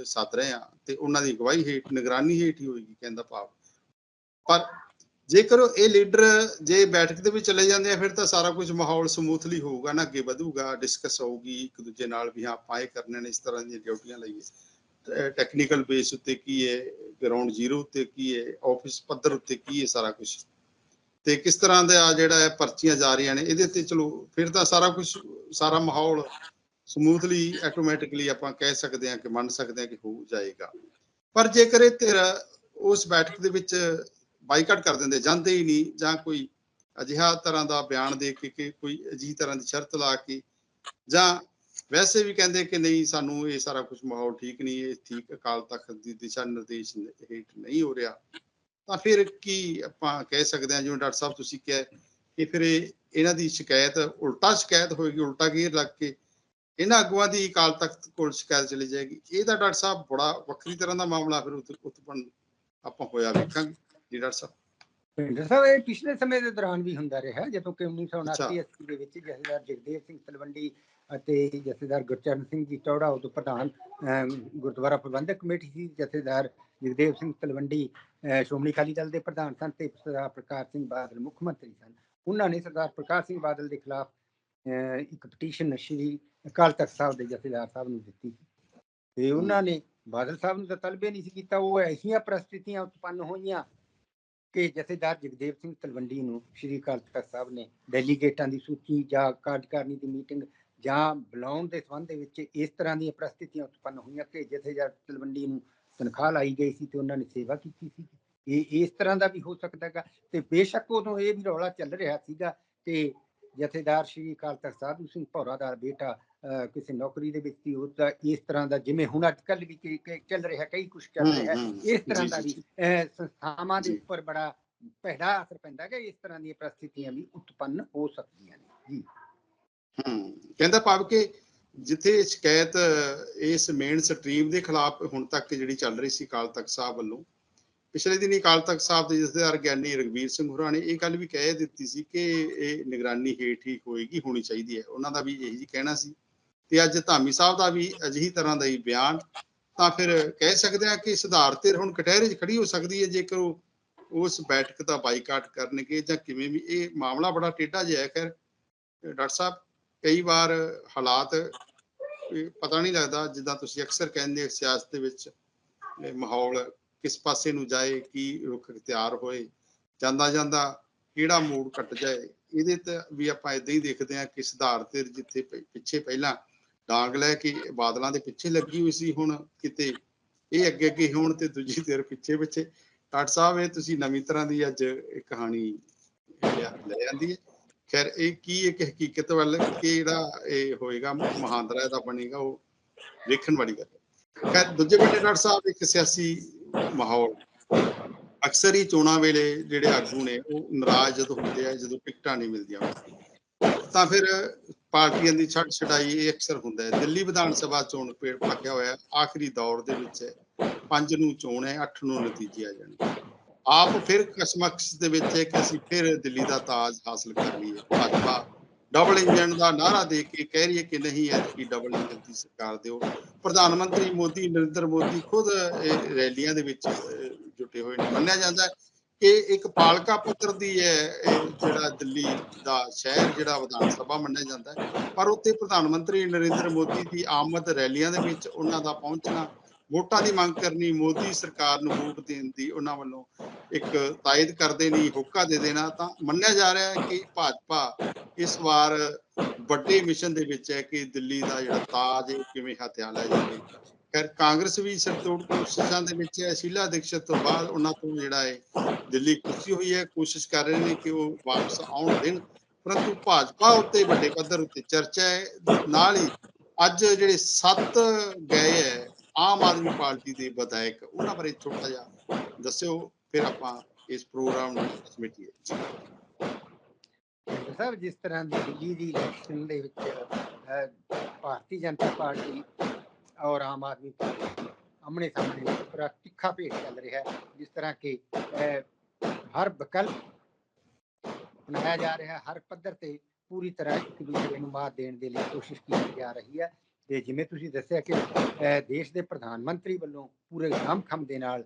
ਸੱਦ ਰਹੇ ਆ ਤੇ ਉਹਨਾਂ ਦੀ ਅਗਵਾਈ ਹੇਠ ਨਿਗਰਾਨੀ ਹੇਠ ਹੀ ਹੋਏਗੀ ਕਹਿੰਦਾ ਭਾਵ। ਪਰ ਜੇਕਰ ਇਹ ਲੀਡਰ ਜੇ ਬੈਠਕ ਦੇ ਵਿੱਚ ਚਲੇ ਜਾਂਦੇ ਆ, ਫਿਰ ਤਾਂ ਸਾਰਾ ਕੁਝ ਮਾਹੌਲ ਸਮੂਥਲੀ ਹੋਊਗਾ ਨਾ, ਅੱਗੇ ਵਧੂਗਾ ਡਿਸਕਸ ਹੋਊਗੀ, ਇੱਕ ਦੂਜੇ ਨਾਲ ਵੀ ਹਾਂ, ਆਪਾਂ ਕਰਨੇ ਨੇ, ਇਸ ਤਰ੍ਹਾਂ ਦੀਆਂ ਡਿਊਟੀਆਂ ਲਈਏ। ਟੈਕਨੀਕਲ ਬੇਸ ਉੱਤੇ ਕੀ ਹੈ ਗਰਾਊਂਡ ਜ਼ੀਰੋ ਉੱਤੇ ਕੀ ਹੈ ਆਫਿਸ ਪੱਧਰ ਉੱਤੇ ਕੀ ਹੈ ਸਾਰਾ ਕੁਝ। ਤੇ ਕਿਸ ਤਰ੍ਹਾਂ ਦਾ ਜਿਹੜਾ ਹੈ ਪਰਚੀਆਂ ਜਾ ਰਹੀਆਂ ਨੇ, ਇਹਦੇ ਤੇ ਚਲੋ, ਫਿਰ ਤਾਂ ਸਾਰਾ ਕੁਝ, ਸਾਰਾ ਮਾਹੌਲ ਸਮੂਥਲੀ ਆਟੋਮੈਟਿਕਲੀ ਆਪਾਂ ਕਹਿ ਸਕਦੇ ਹਾਂ ਕਿ ਮੰਨ ਸਕਦੇ ਹਾਂ ਕਿ ਹੋ ਜਾਏਗਾ। ਪਰ ਜੇਕਰ ਇਹ ਤੇਰਾ, ਉਸ ਬੈਠਕ ਦੇ ਵਿੱਚ ਬਾਈਕਾਟ ਕਰ ਦਿੰਦੇ, ਜਾਂਦੇ ਹੀ ਨਹੀਂ ਜਾਂ ਕੋਈ ਅਜਿਹਾ ਤਰ੍ਹਾਂ ਦਾ ਬਿਆਨ ਦੇ ਕੇ ਕਿ ਕੋਈ ਅਜਿਹੀ ਤਰ੍ਹਾਂ ਦੀ ਸ਼ਰਤ ਲਾ ਕੇ ਜਾਂ ਵੈਸੇ ਵੀ ਕਹਿੰਦੇ ਕਿ ਨਹੀਂ, ਸਾਨੂੰ ਇਹ ਸਾਰਾ ਕੁਝ ਮਾਹੌਲ ਠੀਕ ਨਹੀਂ, ਇਹ ਠੀਕ ਅਕਾਲ ਤਖਤ ਦੀ ਦਿਸ਼ਾ ਨਿਰਦੇਸ਼ ਹੇਠ ਨਹੀਂ ਹੋ ਰਿਹਾ। ਤਾਂ ਫਿਰ ਕੀ ਆਪਾਂ ਕਹਿ ਸਕਦੇ ਹਾਂ, ਜਿਵੇਂ ਡਾਕਟਰ ਸਾਹਿਬ ਤੁਸੀਂ ਕਿਹਾ ਕਿ ਫਿਰ ਇਹਨਾਂ ਦੀ ਸ਼ਿਕਾਇਤ, ਉਲਟਾ ਸ਼ਿਕਾਇਤ ਹੋਏਗੀ, ਉਲਟਾ ਗੇਰ ਲੱਗ ਕੇ ਇਹਨਾਂ ਆਗੂਆਂ ਦੀ ਅਕਾਲ ਤਖਤ ਕੋਲ ਸ਼ਿਕਾਇਤ ਚਲੀ ਜਾਏਗੀ। ਇਹ ਤਾਂ ਡਾਕਟਰ ਸਾਹਿਬ ਬੜਾ ਵੱਖਰੀ ਤਰ੍ਹਾਂ ਦਾ ਮਾਮਲਾ ਫਿਰ ਉਤ- ਉਤਪੰਨ ਆਪਾਂ ਹੋਇਆ ਵੇਖਾਂਗੇ। ਜੀ ਡਾਕਟਰ ਸਾਹਿਬ ਭਿੰਦਰ ਸਾਹਿਬ ਇਹ ਪਿਛਲੇ ਸਮੇਂ ਦੇ ਦੌਰਾਨ ਵੀ ਹੁੰਦਾ ਰਿਹਾ ਜਦੋਂ ਕਿ 1979 ਅੱਛਾ। 80 ਦੇ ਵਿੱਚ ਜਥੇਦਾਰ ਜਗਦੇਵ ਸਿੰਘ ਤਲਵੰਡੀ ਅਤੇ ਜਥੇਦਾਰ ਗੁਰਚਰਨ ਸਿੰਘ ਜੀ ਟੌੜਾ ਉਦੋਂ ਪ੍ਰਧਾਨ ਗੁਰਦੁਆਰਾ ਪ੍ਰਬੰਧਕ ਕਮੇਟੀ ਸੀ ਜਥੇਦਾਰ ਜਗਦੇਵ ਸਿੰਘ ਤਲਵੰਡੀ ਸ਼੍ਰੋਮਣੀ ਅਕਾਲੀ ਦਲ ਦੇ ਪ੍ਰਧਾਨ ਸਨ ਤੇ ਸਰਦਾਰ ਪ੍ਰਕਾਸ਼ ਸਿੰਘ ਬਾਦਲ ਮੁੱਖ ਮੰਤਰੀ ਸਨ। ਉਹਨਾਂ ਨੇ ਸਰਦਾਰ ਪ੍ਰਕਾਸ਼ ਸਿੰਘ ਬਾਦਲ ਦੇ ਖਿਲਾਫ ਇੱਕ ਪਟੀਸ਼ਨ ਸ਼੍ਰੀ ਅਕਾਲ ਤਖਤ ਸਾਹਿਬ ਦੇ ਜਥੇਦਾਰ ਸਾਹਿਬ ਨੂੰ ਦਿੱਤੀ ਸੀ। ਤੇ ਉਹਨਾਂ ਨੇ ਬਾਦਲ ਸਾਹਿਬ ਨੂੰ ਤਾਂ ਤਲਬੇ ਨਹੀਂ ਸੀ ਕੀਤਾ ਉਹ ਐਸੀਆਂ ਪ੍ਰਸਥਿਤੀਆਂ ਉਤਪੰਨ ਹੋਈਆਂ ਕਿ ਜਥੇਦਾਰ ਜਗਦੇਵ ਸਿੰਘ ਤਲਵੰਡੀ ਨੂੰ ਸ਼੍ਰੀ ਅਕਾਲ ਤਖਤ ਸਾਹਿਬ ਨੇ ਡੈਲੀਗੇਟਾਂ ਦੀ ਸੂਚੀ ਜਾਂ ਕਾਰਜਕਾਰਨੀ ਦੀ ਮੀਟਿੰਗ ਜਾਂ ਬੁਲਾਉਣ ਦੇ ਸੰਬੰਧ ਦੇ ਵਿੱਚ ਇਸ ਤਰ੍ਹਾਂ ਦੀਆਂ ਪ੍ਰਸਥਿਤੀਆਂ ਉਤਪੰਨ ਹੋਈਆਂ ਕਿ ਜਥੇਦਾਰ ਤਲਵੰਡੀ ਨੂੰ ਤਨਖਾਹ ਲਾਈ ਗਈ ਸੀ ਤੇ ਉਹਨਾਂ ਨੇ ਸੇਵਾ ਕੀਤੀ ਸੀ। ਇਹ ਇਸ ਤਰ੍ਹਾਂ ਦਾ ਵੀ ਹੋ ਸਕਦਾ ਹੈਗਾ ਤੇ ਬੇਸ਼ੱਕ ਉਦੋਂ ਇਹ ਵੀ ਰੌਲਾ ਚੱਲ ਰਿਹਾ ਸੀਗਾ ਕਿ ਜਥੇਦਾਰ ਸ਼੍ਰੀ ਅਕਾਲ ਤਖਤ ਸਾਧੂ ਸਿੰਘ ਭੌਰਾ ਦਾ ਬੇਟਾ ਕਿਸੇ ਨੌਕਰੀ ਦੇ ਵਿੱਚ ਸੀ ਉਹਦਾ ਇਸ ਤਰ੍ਹਾਂ ਦਾ ਜਿਵੇਂ ਹੁਣ ਅੱਜ ਕੱਲ੍ਹ ਵੀ ਚੱਲ ਰਿਹਾ ਕਈ ਕੁਝ ਚੱਲ ਰਿਹਾ। ਹੂੰ, ਹੂੰ। ਇਸ ਤਰ੍ਹਾਂ ਦਾ ਵੀ ਸੰਸਥਾਵਾਂ ਦੇ। ਉੱਪਰ ਬੜਾ ਭੈੜਾ ਅਸਰ ਪੈਂਦਾ ਹੈ ਕਿ ਇਸ ਤਰ੍ਹਾਂ ਦੀਆਂ ਪ੍ਰਸਥਿਤੀਆਂ ਵੀ ਉਤਪੰਨ ਹੋ ਸਕਦੀਆਂ ਨੇ। ਜੀ। ਹੂੰ ਕਹਿੰਦਾ ਭਾਵ ਕਿ ਜਿੱਥੇ ਸ਼ਿਕਾਇਤ ਇਸ ਮੇਨ ਸਟਰੀਮ ਦੇ ਖਿਲਾਫ ਹੁਣ ਤੱਕ ਜਿਹੜੀ ਚੱਲ ਰਹੀ ਸੀ ਅਕਾਲ ਤਖਤ ਸਾਹਿਬ ਵੱਲੋਂ ਪਿਛਲੇ ਦਿਨੀ ਅਕਾਲ ਤਖਤ ਸਾਹਿਬ ਦੇ ਜਥੇਦਾਰ ਗਿਆਨੀ ਰਗਵੀਰ ਸਿੰਘ ਹੋਰਾਂ ਨੇ ਇਹ ਗੱਲ ਵੀ ਕਹਿ ਦਿੱਤੀ ਸੀ ਕਿ ਇਹ ਨਿਗਰਾਨੀ ਹੇਠ ਹੀ ਹੋਏਗੀ ਹੋਣੀ ਚਾਹੀਦੀ ਹੈ। ਉਹਨਾਂ ਦਾ ਵੀ ਇਹੀ ਜੀ ਕਹਿਣਾ ਸੀ। ਤੇ ਅੱਜ ਧਾਮੀ ਸਾਹਿਬ ਦਾ ਵੀ ਅਜਿਹੀ ਤਰ੍ਹਾਂ ਦਾ ਹੀ ਬਿਆਨ, ਤਾਂ ਫਿਰ ਕਹਿ ਸਕਦੇ ਹਾਂ ਕਿ ਸੁਧਾਰ ਤੇ ਹੁਣ ਕਟਹਿਰੇ 'ਚ ਖੜੀ ਹੋ ਸਕਦੀ ਹੈ, ਜੇਕਰ ਉਹ ਉਸ ਬੈਠਕ ਦਾ ਬਾਈਕਾਟ ਕਰਨਗੇ ਜਾਂ ਕਿਵੇਂ ਵੀ। ਇਹ ਮਾਮਲਾ ਬੜਾ ਟੇਢਾ ਜਿਹਾ ਹੈ, ਖੈਰ, ਡਾਕਟਰ ਸਾਹਿਬ, ਕਈ ਵਾਰ ਹਾਲਾਤ ਪਤਾ ਨਹੀਂ ਲੱਗਦਾ, ਜਿੱਦਾਂ ਤੁਸੀਂ ਅਕਸਰ ਕਹਿੰਦੇ ਸਿਆਸਤ ਦੇ ਵਿੱਚ ਮਾਹੌਲ ਕਿਸ ਪਾਸੇ ਨੂੰ ਜਾਏ, ਕੀ ਰੁਖ ਇਖਤਿਆਰ ਹੋਏ, ਜਾਂਦਾ ਜਾਂਦਾ ਕਿਹੜਾ ਮੂਡ ਕੱਟ ਜਾਏ। ਇਹਦੇ ਤੇ ਵੀ ਆਪਾਂ ਇਦਾਂ ਹੀ ਦੇਖਦੇ ਹਾਂ ਕਿ ਸੁਧਾਰ ਤੇ ਜਿੱਥੇ ਪਿੱਛੇ ਪਹਿਲਾਂ ਡਾਂਗ ਲੈ ਕੇ ਬਾਦਲਾਂ ਦੇ ਪਿੱਛੇ ਲੱਗੀ ਹੋਈ ਸੀ ਹੁਣ ਕਿਤੇ। ਇਹ ਅੱਗੇ ਅੱਗੇ ਹੋਣ ਤੇ ਦੂਜੀ ਧਿਰ ਪਿੱਛੇ ਪਿੱਛੇ। ਡਾਕਟਰ ਸਾਹਿਬ, ਇਹ ਤੁਸੀਂ ਨਵੀਂ ਤਰ੍ਹਾਂ ਦੀ ਅੱਜ ਕਹਾਣੀ ਲੈ ਜਾਂਦੀ ਹੈ। ਖੈਰ, ਇਹ ਕੀ ਇੱਕ ਹਕੀਕਤ ਵੱਲ ਕਿ ਜਿਹੜਾ ਇਹ ਹੋਏਗਾ ਮਹਾਂਦਰਾ ਇਹਦਾ ਬਣੇਗਾ, ਉਹ ਵੇਖਣ ਵਾਲੀ ਗੱਲ ਹੈ। ਖੈਰ, ਦੂਜੇ ਬੰਦੇ ਡਾਕਟਰ ਸਾਹਿਬ, ਇੱਕ ਸਿਆਸੀ ਮਾਹੌਲ। ਅਕਸਰ ਹੀ ਚੋਣਾਂ ਵੇਲੇ ਜਿਹੜੇ ਆਗੂ ਨੇ, ਉਹ ਨਾਰਾਜ਼ ਜਦੋਂ ਹੁੰਦੇ ਆ, ਜਦੋਂ ਟਿਕਟਾਂ ਨਹੀਂ ਮਿਲਦੀਆਂ। ਤਾਂ ਫਿਰ ਪਾਰਟੀਆਂ ਦੀ ਛੱਡ ਛਡਾਈ ਇਹ ਅਕਸਰ ਹੁੰਦਾ ਹੈ। ਦਿੱਲੀ ਵਿਧਾਨ ਸਭਾ ਚੋਣ ਪੇੜ ਪੱਕਿਆ ਹੋਇਆ ਆਖਰੀ ਦੌਰ ਦੇ ਵਿੱਚ ਹੈ। ਪੰਜ ਨੂੰ ਚੋਣ ਹੈ, ਅੱਠ ਨੂੰ ਨਤੀਜੇ ਆ ਜਾਣਗੇ। ਆਪ ਫਿਰ ਕਸਮਕਸ ਦੇ ਵਿੱਚ ਹੈ ਕਿ ਅਸੀਂ ਫਿਰ ਦਿੱਲੀ ਦਾ ਤਾਜ ਹਾਸਲ ਕਰ ਲਈਏ। ਭਾਜਪਾ ਡਬਲ ਇੰਜਨ ਦਾ ਨਾਰਾ ਦੇ ਕੇ ਕਹਿ ਰਹੀ ਹੈ ਕਿ ਨਹੀਂ ਹੈ ਕਿ ਡਬਲ ਇੰਜਨ ਦੀ ਸਰਕਾਰ ਦਿਓ। ਪ੍ਰਧਾਨ ਮੰਤਰੀ ਮੋਦੀ, ਨਰਿੰਦਰ ਮੋਦੀ ਖੁਦ ਇਹ ਰੈਲੀਆਂ ਦੇ ਵਿੱਚ ਜੁਟੇ ਹੋਏ ਨੇ। ਮੰਨਿਆ ਜਾਂਦਾ ਹੈ ਇੱਕ ਪਾਲਕਾ ਪੁੱਤਰ ਦੀ ਹੈ, ਇਹ ਜਿਹੜਾ ਦਿੱਲੀ ਦਾ ਸ਼ਹਿਰ ਜਿਹੜਾ ਵਿਧਾਨ ਸਭਾ ਮੰਨਿਆ ਜਾਂਦਾ ਹੈ। ਪਰ ਉੱਥੇ ਪ੍ਰਧਾਨ ਮੰਤਰੀ ਨਰਿੰਦਰ ਮੋਦੀ ਦੀ ਆਮਦ ਰੈਲੀਆਂ ਦੇ ਵਿੱਚ ਉਹਨਾਂ ਦਾ ਪਹੁੰਚਣਾ, ਵੋਟਾਂ ਦੀ ਮੰਗ ਕਰਨੀ, ਮੋਦੀ ਸਰਕਾਰ ਨੂੰ ਵੋਟ ਦੇਣ ਦੀ ਉਹਨਾਂ ਵੱਲੋਂ ਇੱਕ ਤਾਇਦ ਕਰ ਦੇਣੀ, ਹੋਕਾ ਦੇ ਦੇਣਾ, ਤਾਂ ਮੰਨਿਆ ਜਾ ਰਿਹਾ ਹੈ ਕਿ ਭਾਜਪਾ ਇਸ ਵਾਰ ਵੱਡੇ ਮਿਸ਼ਨ ਦੇ ਵਿੱਚ ਹੈ ਕਿ ਦਿੱਲੀ ਦਾ ਜਿਹੜਾ ਤਾਜ ਹੈ ਉਹ ਕਿਵੇਂ ਹਥਿਆ ਲਿਆ ਜਾਵੇ। ਖੈਰ ਕਾਂਗਰਸ ਵੀ ਸਰਤੋੜ ਕੋਸ਼ਿਸ਼ਾਂ ਦੇ ਵਿੱਚ ਹੈ, ਸ਼ੀਲਾ ਦੀਕਸ਼ਤ ਤੋਂ ਬਾਅਦ ਉਹਨਾਂ ਤੋਂ ਜਿਹੜਾ ਹੈ, ਦਿੱਲੀ ਖੁਸ਼ੀ ਹੋਈ ਹੈ। ਕੋਸ਼ਿਸ਼ ਕਰ ਰਹੇ ਨੇ ਕਿ ਉਹ ਵਾਪਸ ਆਉਣ ਦੇਣ, ਪਰੰਤੂ ਭਾਜਪਾ ਉੱਤੇ ਵੱਡੇ ਪੱਧਰ ਉੱਤੇ ਚਰਚਾ ਹੈ। ਨਾਲ ਹੀ ਅੱਜ ਜਿਹੜੇ ਸੱਤ ਗਏ ਹੈ, ਆਮ ਆਦਮੀ ਪਾਰਟੀ ਦੇ ਵਿਧਾਇਕ, ਉਹਨਾਂ ਬਾਰੇ ਛੋਟਾ ਜਿਹਾ ਦੱਸਿਓ, ਫਿਰ ਆਪਾਂ ਇਸ ਪ੍ਰੋਗਰਾਮ ਨੂੰ ਸਮੇਟੀਏ ਜੀ। ਜਿਸ ਤਰ੍ਹਾਂ ਦੀ ਦਿੱਲੀ ਦੀ ਇਲੈਕਸ਼ਨ ਦੇ ਵਿੱਚ ਭਾਰਤੀ ਜਨਤਾ ਪਾਰਟੀ ਔਰ ਆਮ ਆਦਮੀ ਪਾਰਟੀ ਆਮਣੇ ਸਾਹਮਣੇ ਪੂਰਾ ਤਿੱਖਾ ਭੇਟ ਚੱਲ ਰਿਹਾ ਹੈ ਜਿਸ ਤਰ੍ਹਾਂ ਕਿ ਹਰ ਵਿਕਲਪ ਅਪਣਾਇਆ ਜਾ ਰਿਹਾ ਹਰ ਪੱਧਰ ਤੇ ਪੂਰੀ ਤਰ੍ਹਾਂ ਇੱਕ ਦੂਜੇ ਨੂੰ ਮਾਤ ਦੇਣ ਦੇ ਲਈ ਕੋਸ਼ਿਸ਼ ਕੀਤੀ ਜਾ ਰਹੀ ਹੈ। ਤੇ ਜਿਵੇਂ ਤੁਸੀਂ ਦੱਸਿਆ ਕਿ ਅਹ, ਦੇਸ਼ ਦੇ ਪ੍ਰਧਾਨ ਮੰਤਰੀ ਵੱਲੋਂ ਪੂਰੇ ਖਮ ਦੇ ਨਾਲ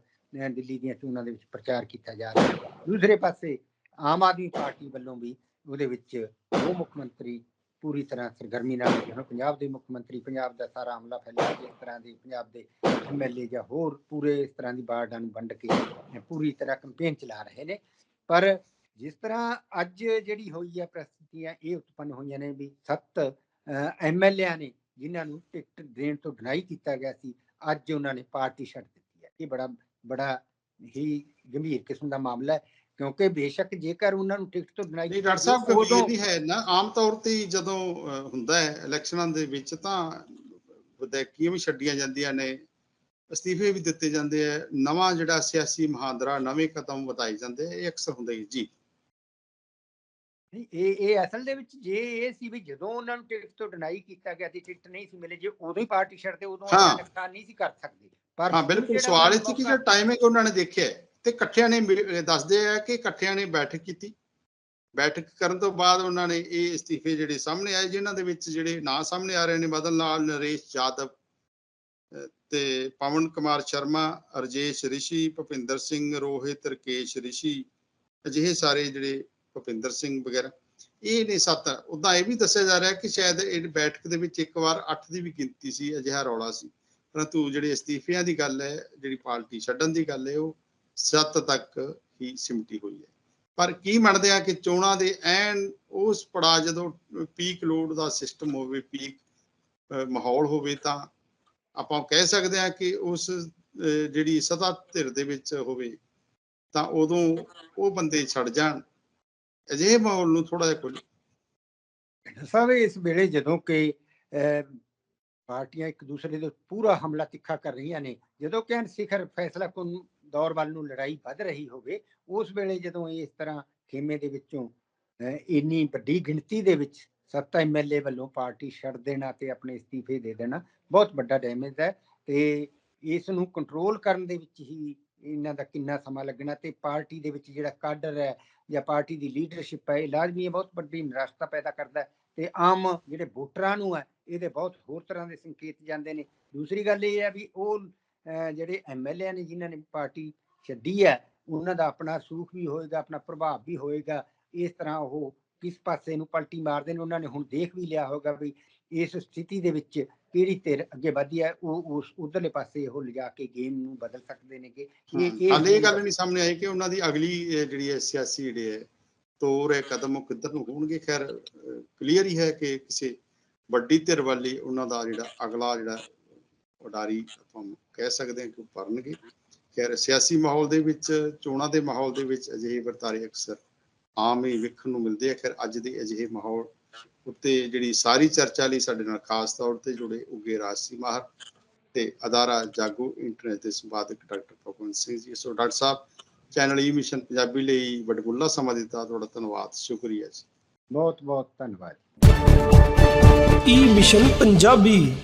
ਦਿੱਲੀ ਦੀਆਂ ਚੋਣਾਂ ਦੇ ਵਿੱਚ ਪ੍ਰਚਾਰ ਕੀਤਾ ਜਾ ਰਿਹਾ ਹੈ। ਦੂਸਰੇ ਪਾਸੇ ਆਮ ਆਦਮੀ ਪਾਰਟੀ ਵੱਲੋਂ ਵੀ ਉਹਦੇ ਵਿੱਚ ਉਹ ਮੁੱਖ ਮੰਤਰੀ ਪੂਰੀ ਤਰ੍ਹਾਂ ਸਰਗਰਮੀ ਨਾਲ ਲੱਗੇ ਪੰਜਾਬ ਦੇ ਮੁੱਖ ਮੰਤਰੀ, ਪੰਜਾਬ ਦਾ ਸਾਰਾ ਅਮਲਾ ਫੈਲਿਆ ਜਿਸ ਤਰ੍ਹਾਂ ਦੇ ਪੰਜਾਬ ਦੇ ਐਮਐਲਏ ਜਾਂ ਹੋਰ ਪੂਰੇ ਇਸ ਤਰ੍ਹਾਂ ਦੀ ਬਾਰਡਾਂ ਨੂੰ ਵੰਡ ਕੇ ਪੂਰੀ ਤਰ੍ਹਾਂ ਕੈਂਪੇਨ ਚਲਾ ਰਹੇ ਨੇ। ਪਰ ਜਿਸ ਤਰ੍ਹਾਂ ਅੱਜ ਜਿਹੜੀ ਹੋਈ ਹੈ ਪ੍ਰਸਥਿਤੀਆਂ ਇਹ ਉਤਪੰਨ ਹੋਈਆਂ ਨੇ ਵੀ ਸੱਤ ਐਮਐਲਏ ਨੇ ਜਿਨ੍ਹਾਂ ਨੂੰ ਟਿਕਟ ਦੇਣ ਤੋਂ ਡਿਨਾਈ ਕੀਤਾ ਗਿਆ ਸੀ, ਅੱਜ ਉਹਨਾਂ ਨੇ ਪਾਰਟੀ ਛੱਡ ਦਿੱਤੀ ਹੈ ਇਹ ਬੜਾ ਬੜਾ ਹੀ ਗੰਭੀਰ ਕਿਸਮ ਦਾ ਮਾਮਲਾ ਹੈ। ਕਿਉਂਕਿ ਬੇਸ਼ੱਕ ਜੇਕਰ ਉਹਨਾਂ ਨੂੰ ਟਿਕਟ ਤੋਂ ਡਿਨਾਈ ਨਹੀਂ ਡਾਕਟਰ ਸਾਹਿਬ ਗੰਭੀਰ ਨਹੀਂ ਹੈ ਨਾ ਆਮ ਤੌਰ ਤੇ ਜਦੋਂ ਹੁੰਦਾ ਹੈ ਇਲੈਕਸ਼ਨਾਂ ਦੇ ਵਿੱਚ ਤਾਂ ਵਿਧਾਇਕੀਆਂ ਵੀ ਛੱਡੀਆਂ ਜਾਂਦੀਆਂ ਨੇ ਅਸਤੀਫੇ ਵੀ ਦਿੱਤੇ ਜਾਂਦੇ ਆ ਨਵਾਂ ਜਿਹੜਾ ਸਿਆਸੀ ਮਹਾਂਦਰਾ ਨਵੇਂ ਕਦਮ ਵਧਾਏ ਜਾਂਦੇ ਇਹ ਅਕਸਰ ਹੁੰਦਾ ਹੀ ਜੀ। ਨਹੀਂ ਇਹ ਇਹ ਅਸਲ ਦੇ ਵਿੱਚ ਜੇ ਇਹ ਸੀ ਵੀ ਜਦੋਂ ਉਹਨਾਂ ਨੂੰ ਟਿਕਟ ਤੋਂ ਡਿਨਾਈ ਕੀਤਾ ਗਿਆ ਸੀ ਟਿਕਟ ਨਹੀਂ ਸੀ ਮਿਲੇ ਜੇ ਉਦੋਂ ਹੀ ਪਾਰਟੀ ਛੱਡਦੇ ਉਦੋਂ ਨੁਕਸਾਨ ਨਹੀਂ ਸੀ ਕਰ ਸਕਦੇ। ਪਰ ਹਾਂ ਬਿਲਕੁਲ ਸਵਾਲ ਇਹ ਸੀ ਕਿ ਜਿਹੜਾ ਟਾਈਮਿੰਗ ਉਹਨਾਂ ਨੇ ਦੇਖਿਆ ਤੇ ਇਕੱਠਿਆਂ ਨੇ ਮਿਲ- ਅਹ ਦੱਸਦੇ ਆ ਕਿ ਇਕੱਠਿਆਂ ਨੇ ਬੈਠਕ ਕੀਤੀ। ਬੈਠਕ ਕਰਨ ਤੋਂ ਬਾਅਦ ਉਹਨਾਂ ਨੇ ਇਹ ਅਸਤੀਫੇ ਜਿਹੜੇ ਸਾਹਮਣੇ ਆਏ, ਜਿਨ੍ਹਾਂ ਦੇ ਵਿੱਚ ਜਿਹੜੇ ਨਾਂ ਸਾਹਮਣੇ ਆ ਰਹੇ ਨੇ ਬਦਲ ਨਾਲ ਨਰੇਸ਼ ਯਾਦਵ ਤੇ ਪਵਨ ਕੁਮਾਰ ਸ਼ਰਮਾ, ਰਜੇਸ਼ ਰਿਸ਼ੀ, ਭੁਪਿੰਦਰ ਸਿੰਘ ਰੋਹਿਤ, ਰਕੇਸ਼ ਰਿਸ਼ੀ, ਅਜਿਹੇ ਸਾਰੇ ਜਿਹੜੇ ਭੁਪਿੰਦਰ ਸਿੰਘ ਵਗੈਰਾ। ਇਹ ਨੇ ਸੱਤ। ਉਦਾਂ ਇਹ ਵੀ ਦੱਸਿਆ ਜਾ ਰਿਹਾ ਕਿ ਸ਼ਾਇਦ ਇਹ ਬੈਠਕ ਦੇ ਵਿੱਚ ਇੱਕ ਵਾਰ 8 ਦੀ ਵੀ ਗਿਣਤੀ ਸੀ, ਅਜਿਹਾ ਰੌਲਾ ਸੀ। ਪਰੰਤੂ ਜਿਹੜੇ ਅਸਤੀਫਿਆਂ ਦੀ ਗੱਲ ਹੈ, ਜਿਹੜੀ ਪਾਰਟੀ ਛੱਡਣ ਦੀ ਗੱਲ ਹੈ, ਉਹ ਸੱਤ ਤੱਕ ਹੀ ਸਿਮਟੀ ਹੋਈ ਹੈ ਪਰ ਕੀ ਮੰਨਦੇ ਆ ਕਿ ਚੋਣਾਂ ਦੇ ਐਨ ਉਸ ਪੜਾ ਜਦੋਂ ਪੀਕ ਲੋਡ ਦਾ ਸਿਸਟਮ ਹੋਵੇ ਪੀਕ ਮਾਹੌਲ ਹੋਵੇ ਤਾਂ ਆਪਾਂ ਕਹਿ ਸਕਦੇ ਹਾਂ ਕਿ ਉਸ ਜਿਹੜੀ ਸਤਾ ਧਿਰ ਦੇ ਵਿੱਚ ਹੋਵੇ ਤਾਂ ਉਦੋਂ ਉਹ ਬੰਦੇ ਛੱਡ ਜਾਣ ਅਜਿਹੇ ਮਾਹੌਲ ਨੂੰ ਥੋੜਾ ਜਿਹਾ ਖੋਲ੍ਹੋ। ਸਾਹਿਬ, ਇਸ ਵੇਲੇ ਜਦੋਂ ਕਿ ਪਾਰਟੀਆਂ ਇੱਕ ਦੂਸਰੇ ਦੇ ਪੂਰਾ ਹਮਲਾ ਤਿੱਖਾ ਕਰ ਰਹੀਆਂ ਨੇ, ਜਦੋਂ ਕਿ ਸਿਖਰ ਫੈਸਲਾ ਕੁਨ ਦੌਰ ਵੱਲ ਨੂੰ ਲੜਾਈ ਵੱਧ ਰਹੀ ਹੋਵੇ, ਉਸ ਵੇਲੇ ਜਦੋਂ ਇਸ ਤਰ੍ਹਾਂ ਖੇਮੇ ਦੇ ਵਿੱਚੋਂ ਇੰਨੀ ਵੱਡੀ ਗਿਣਤੀ ਦੇ ਵਿੱਚ ਸੱਤ ਐਮਐਲਏ ਵੱਲੋਂ ਪਾਰਟੀ ਛੱਡ ਦੇਣਾ ਤੇ ਆਪਣੇ ਅਸਤੀਫੇ ਦੇ ਦੇਣਾ, ਬਹੁਤ ਵੱਡਾ ਡੈਮੇਜ ਹੈ ਤੇ ਇਸ ਨੂੰ ਕੰਟਰੋਲ ਕਰਨ ਦੇ ਵਿੱਚ ਹੀ ਇਹਨਾਂ ਦਾ ਕਿੰਨਾ ਸਮਾਂ ਲੱਗਣਾ ਤੇ ਪਾਰਟੀ ਦੇ ਵਿੱਚ ਜਿਹੜਾ ਕਾਡਰ ਹੈ ਜਾਂ ਪਾਰਟੀ ਦੀ ਲੀਡਰਸ਼ਿਪ ਹੈ, ਇਹ ਲਾਜ਼ਮੀ ਹੈ, ਬਹੁਤ ਵੱਡੀ ਨਿਰਾਸ਼ਤਾ ਪੈਦਾ ਕਰਦਾ ਹੈ ਤੇ ਆਮ ਜਿਹੜੇ ਵੋਟਰਾਂ ਨੂੰ ਹੈ, ਇਹਦੇ ਬਹੁਤ ਹੋਰ ਤਰ੍ਹਾਂ ਦੇ ਸੰਕੇਤ ਜਾਂਦੇ ਨੇ। ਦੂਸਰੀ ਗੱਲ ਇਹ ਹੈ ਵੀ ਉਹ ਜਿਹੜੇ ਐਮਐਲਏ ਨੇ ਜਿਨ੍ਹਾਂ ਨੇ ਪਾਰਟੀ ਛੱਡੀ ਹੈ ਉਹਨਾਂ ਦਾ ਆਪਣਾ ਸੂਖ ਵੀ ਹੋਏਗਾ ਆਪਣਾ ਪ੍ਰਭਾਵ ਵੀ ਹੋਏਗਾ। ਇਸ ਤਰ੍ਹਾਂ ਉਹ ਕਿਸ ਪਾਸੇ ਨੂੰ ਪਲਟੀ ਮਾਰਦੇ ਨੇ ਉਹਨਾਂ ਨੇ ਹੁਣ ਦੇਖ ਵੀ ਲਿਆ ਹੋਗਾ ਵੀ ਇਸ ਸਥਿਤੀ ਦੇ ਵਿੱਚ ਕਿਹੜੀ ਧਿਰ ਅੱਗੇ ਵਧੀ ਹੈ ਉਹ ਉਸ ਉਧਰਲੇ ਪਾਸੇ ਉਹ ਲਿਜਾ ਕੇ ਗੇਮ ਨੂੰ ਬਦਲ ਸਕਦੇ ਨੇ ਕਿ ਇਹ ਹਾਲੇ ਇਹ ਗੱਲ ਨਹੀਂ ਸਾਹਮਣੇ ਆਈ ਕਿ ਉਹਨਾਂ ਦੀ ਅਗਲੀ ਜਿਹੜੀ ਹੈ ਸਿਆਸੀ ਜਿਹੜੇ ਹੈ ਤੋਰ ਹੈ ਕਦਮ ਉਹ ਕਿੱਧਰ ਨੂੰ ਹੋਣਗੇ? ਖੈਰ ਕਲੀਅਰ ਹੀ ਹੈ ਕਿ ਕਿਸੇ ਵੱਡੀ ਧਿਰ ਵਾਲੀ ਉਹਨਾਂ ਦਾ ਜਿਹੜਾ ਅਗਲਾ ਜਿਹੜਾ ਉਡਾਰੀ ਆਪਾਂ ਕਹਿ ਸਕਦੇ ਹਾਂ ਕਿ ਭਰਨਗੇ ਖੈਰ ਸਿਆਸੀ ਮਾਹੌਲ ਦੇ ਵਿੱਚ ਚੋਣਾਂ ਦੇ ਮਾਹੌਲ ਦੇ ਵਿੱਚ ਅਜਿਹੇ ਵਰਤਾਰੇ ਅਕਸਰ ਆਮ ਹੀ ਵੇਖਣ ਨੂੰ ਮਿਲਦੇ ਆ। ਖੈਰ ਅੱਜ ਦੇ ਅਜਿਹੇ ਮਾਹੌਲ ਉੱਤੇ ਜਿਹੜੀ ਸਾਰੀ ਚਰਚਾ ਲਈ ਸਾਡੇ ਨਾਲ ਖਾਸ ਤੌਰ ਤੇ ਜੁੜੇ ਉੱਗੇ ਰਾਜਸੀ ਮਾਹਰ ਤੇ ਅਦਾਰਾ ਜਾਗੋ ਇੰਟਰਨੈਟ ਦੇ ਸੰਪਾਦਕ doctor Bhagwant Singh ji. So doctor ਸਾਹਿਬ ਚੈਨਲ ਈ ਮਿਸ਼ਨ ਪੰਜਾਬੀ ਲਈ ਵਡਮੁੱਲਾ ਸਮਾਂ ਦਿੱਤਾ। ਤੁਹਾਡਾ ਧੰਨਵਾਦ। ਸ਼ੁਕਰੀਆ ਜੀ। ਬਹੁਤ ਬਹੁਤ ਧੰਨਵਾਦ। E mission Punjabi.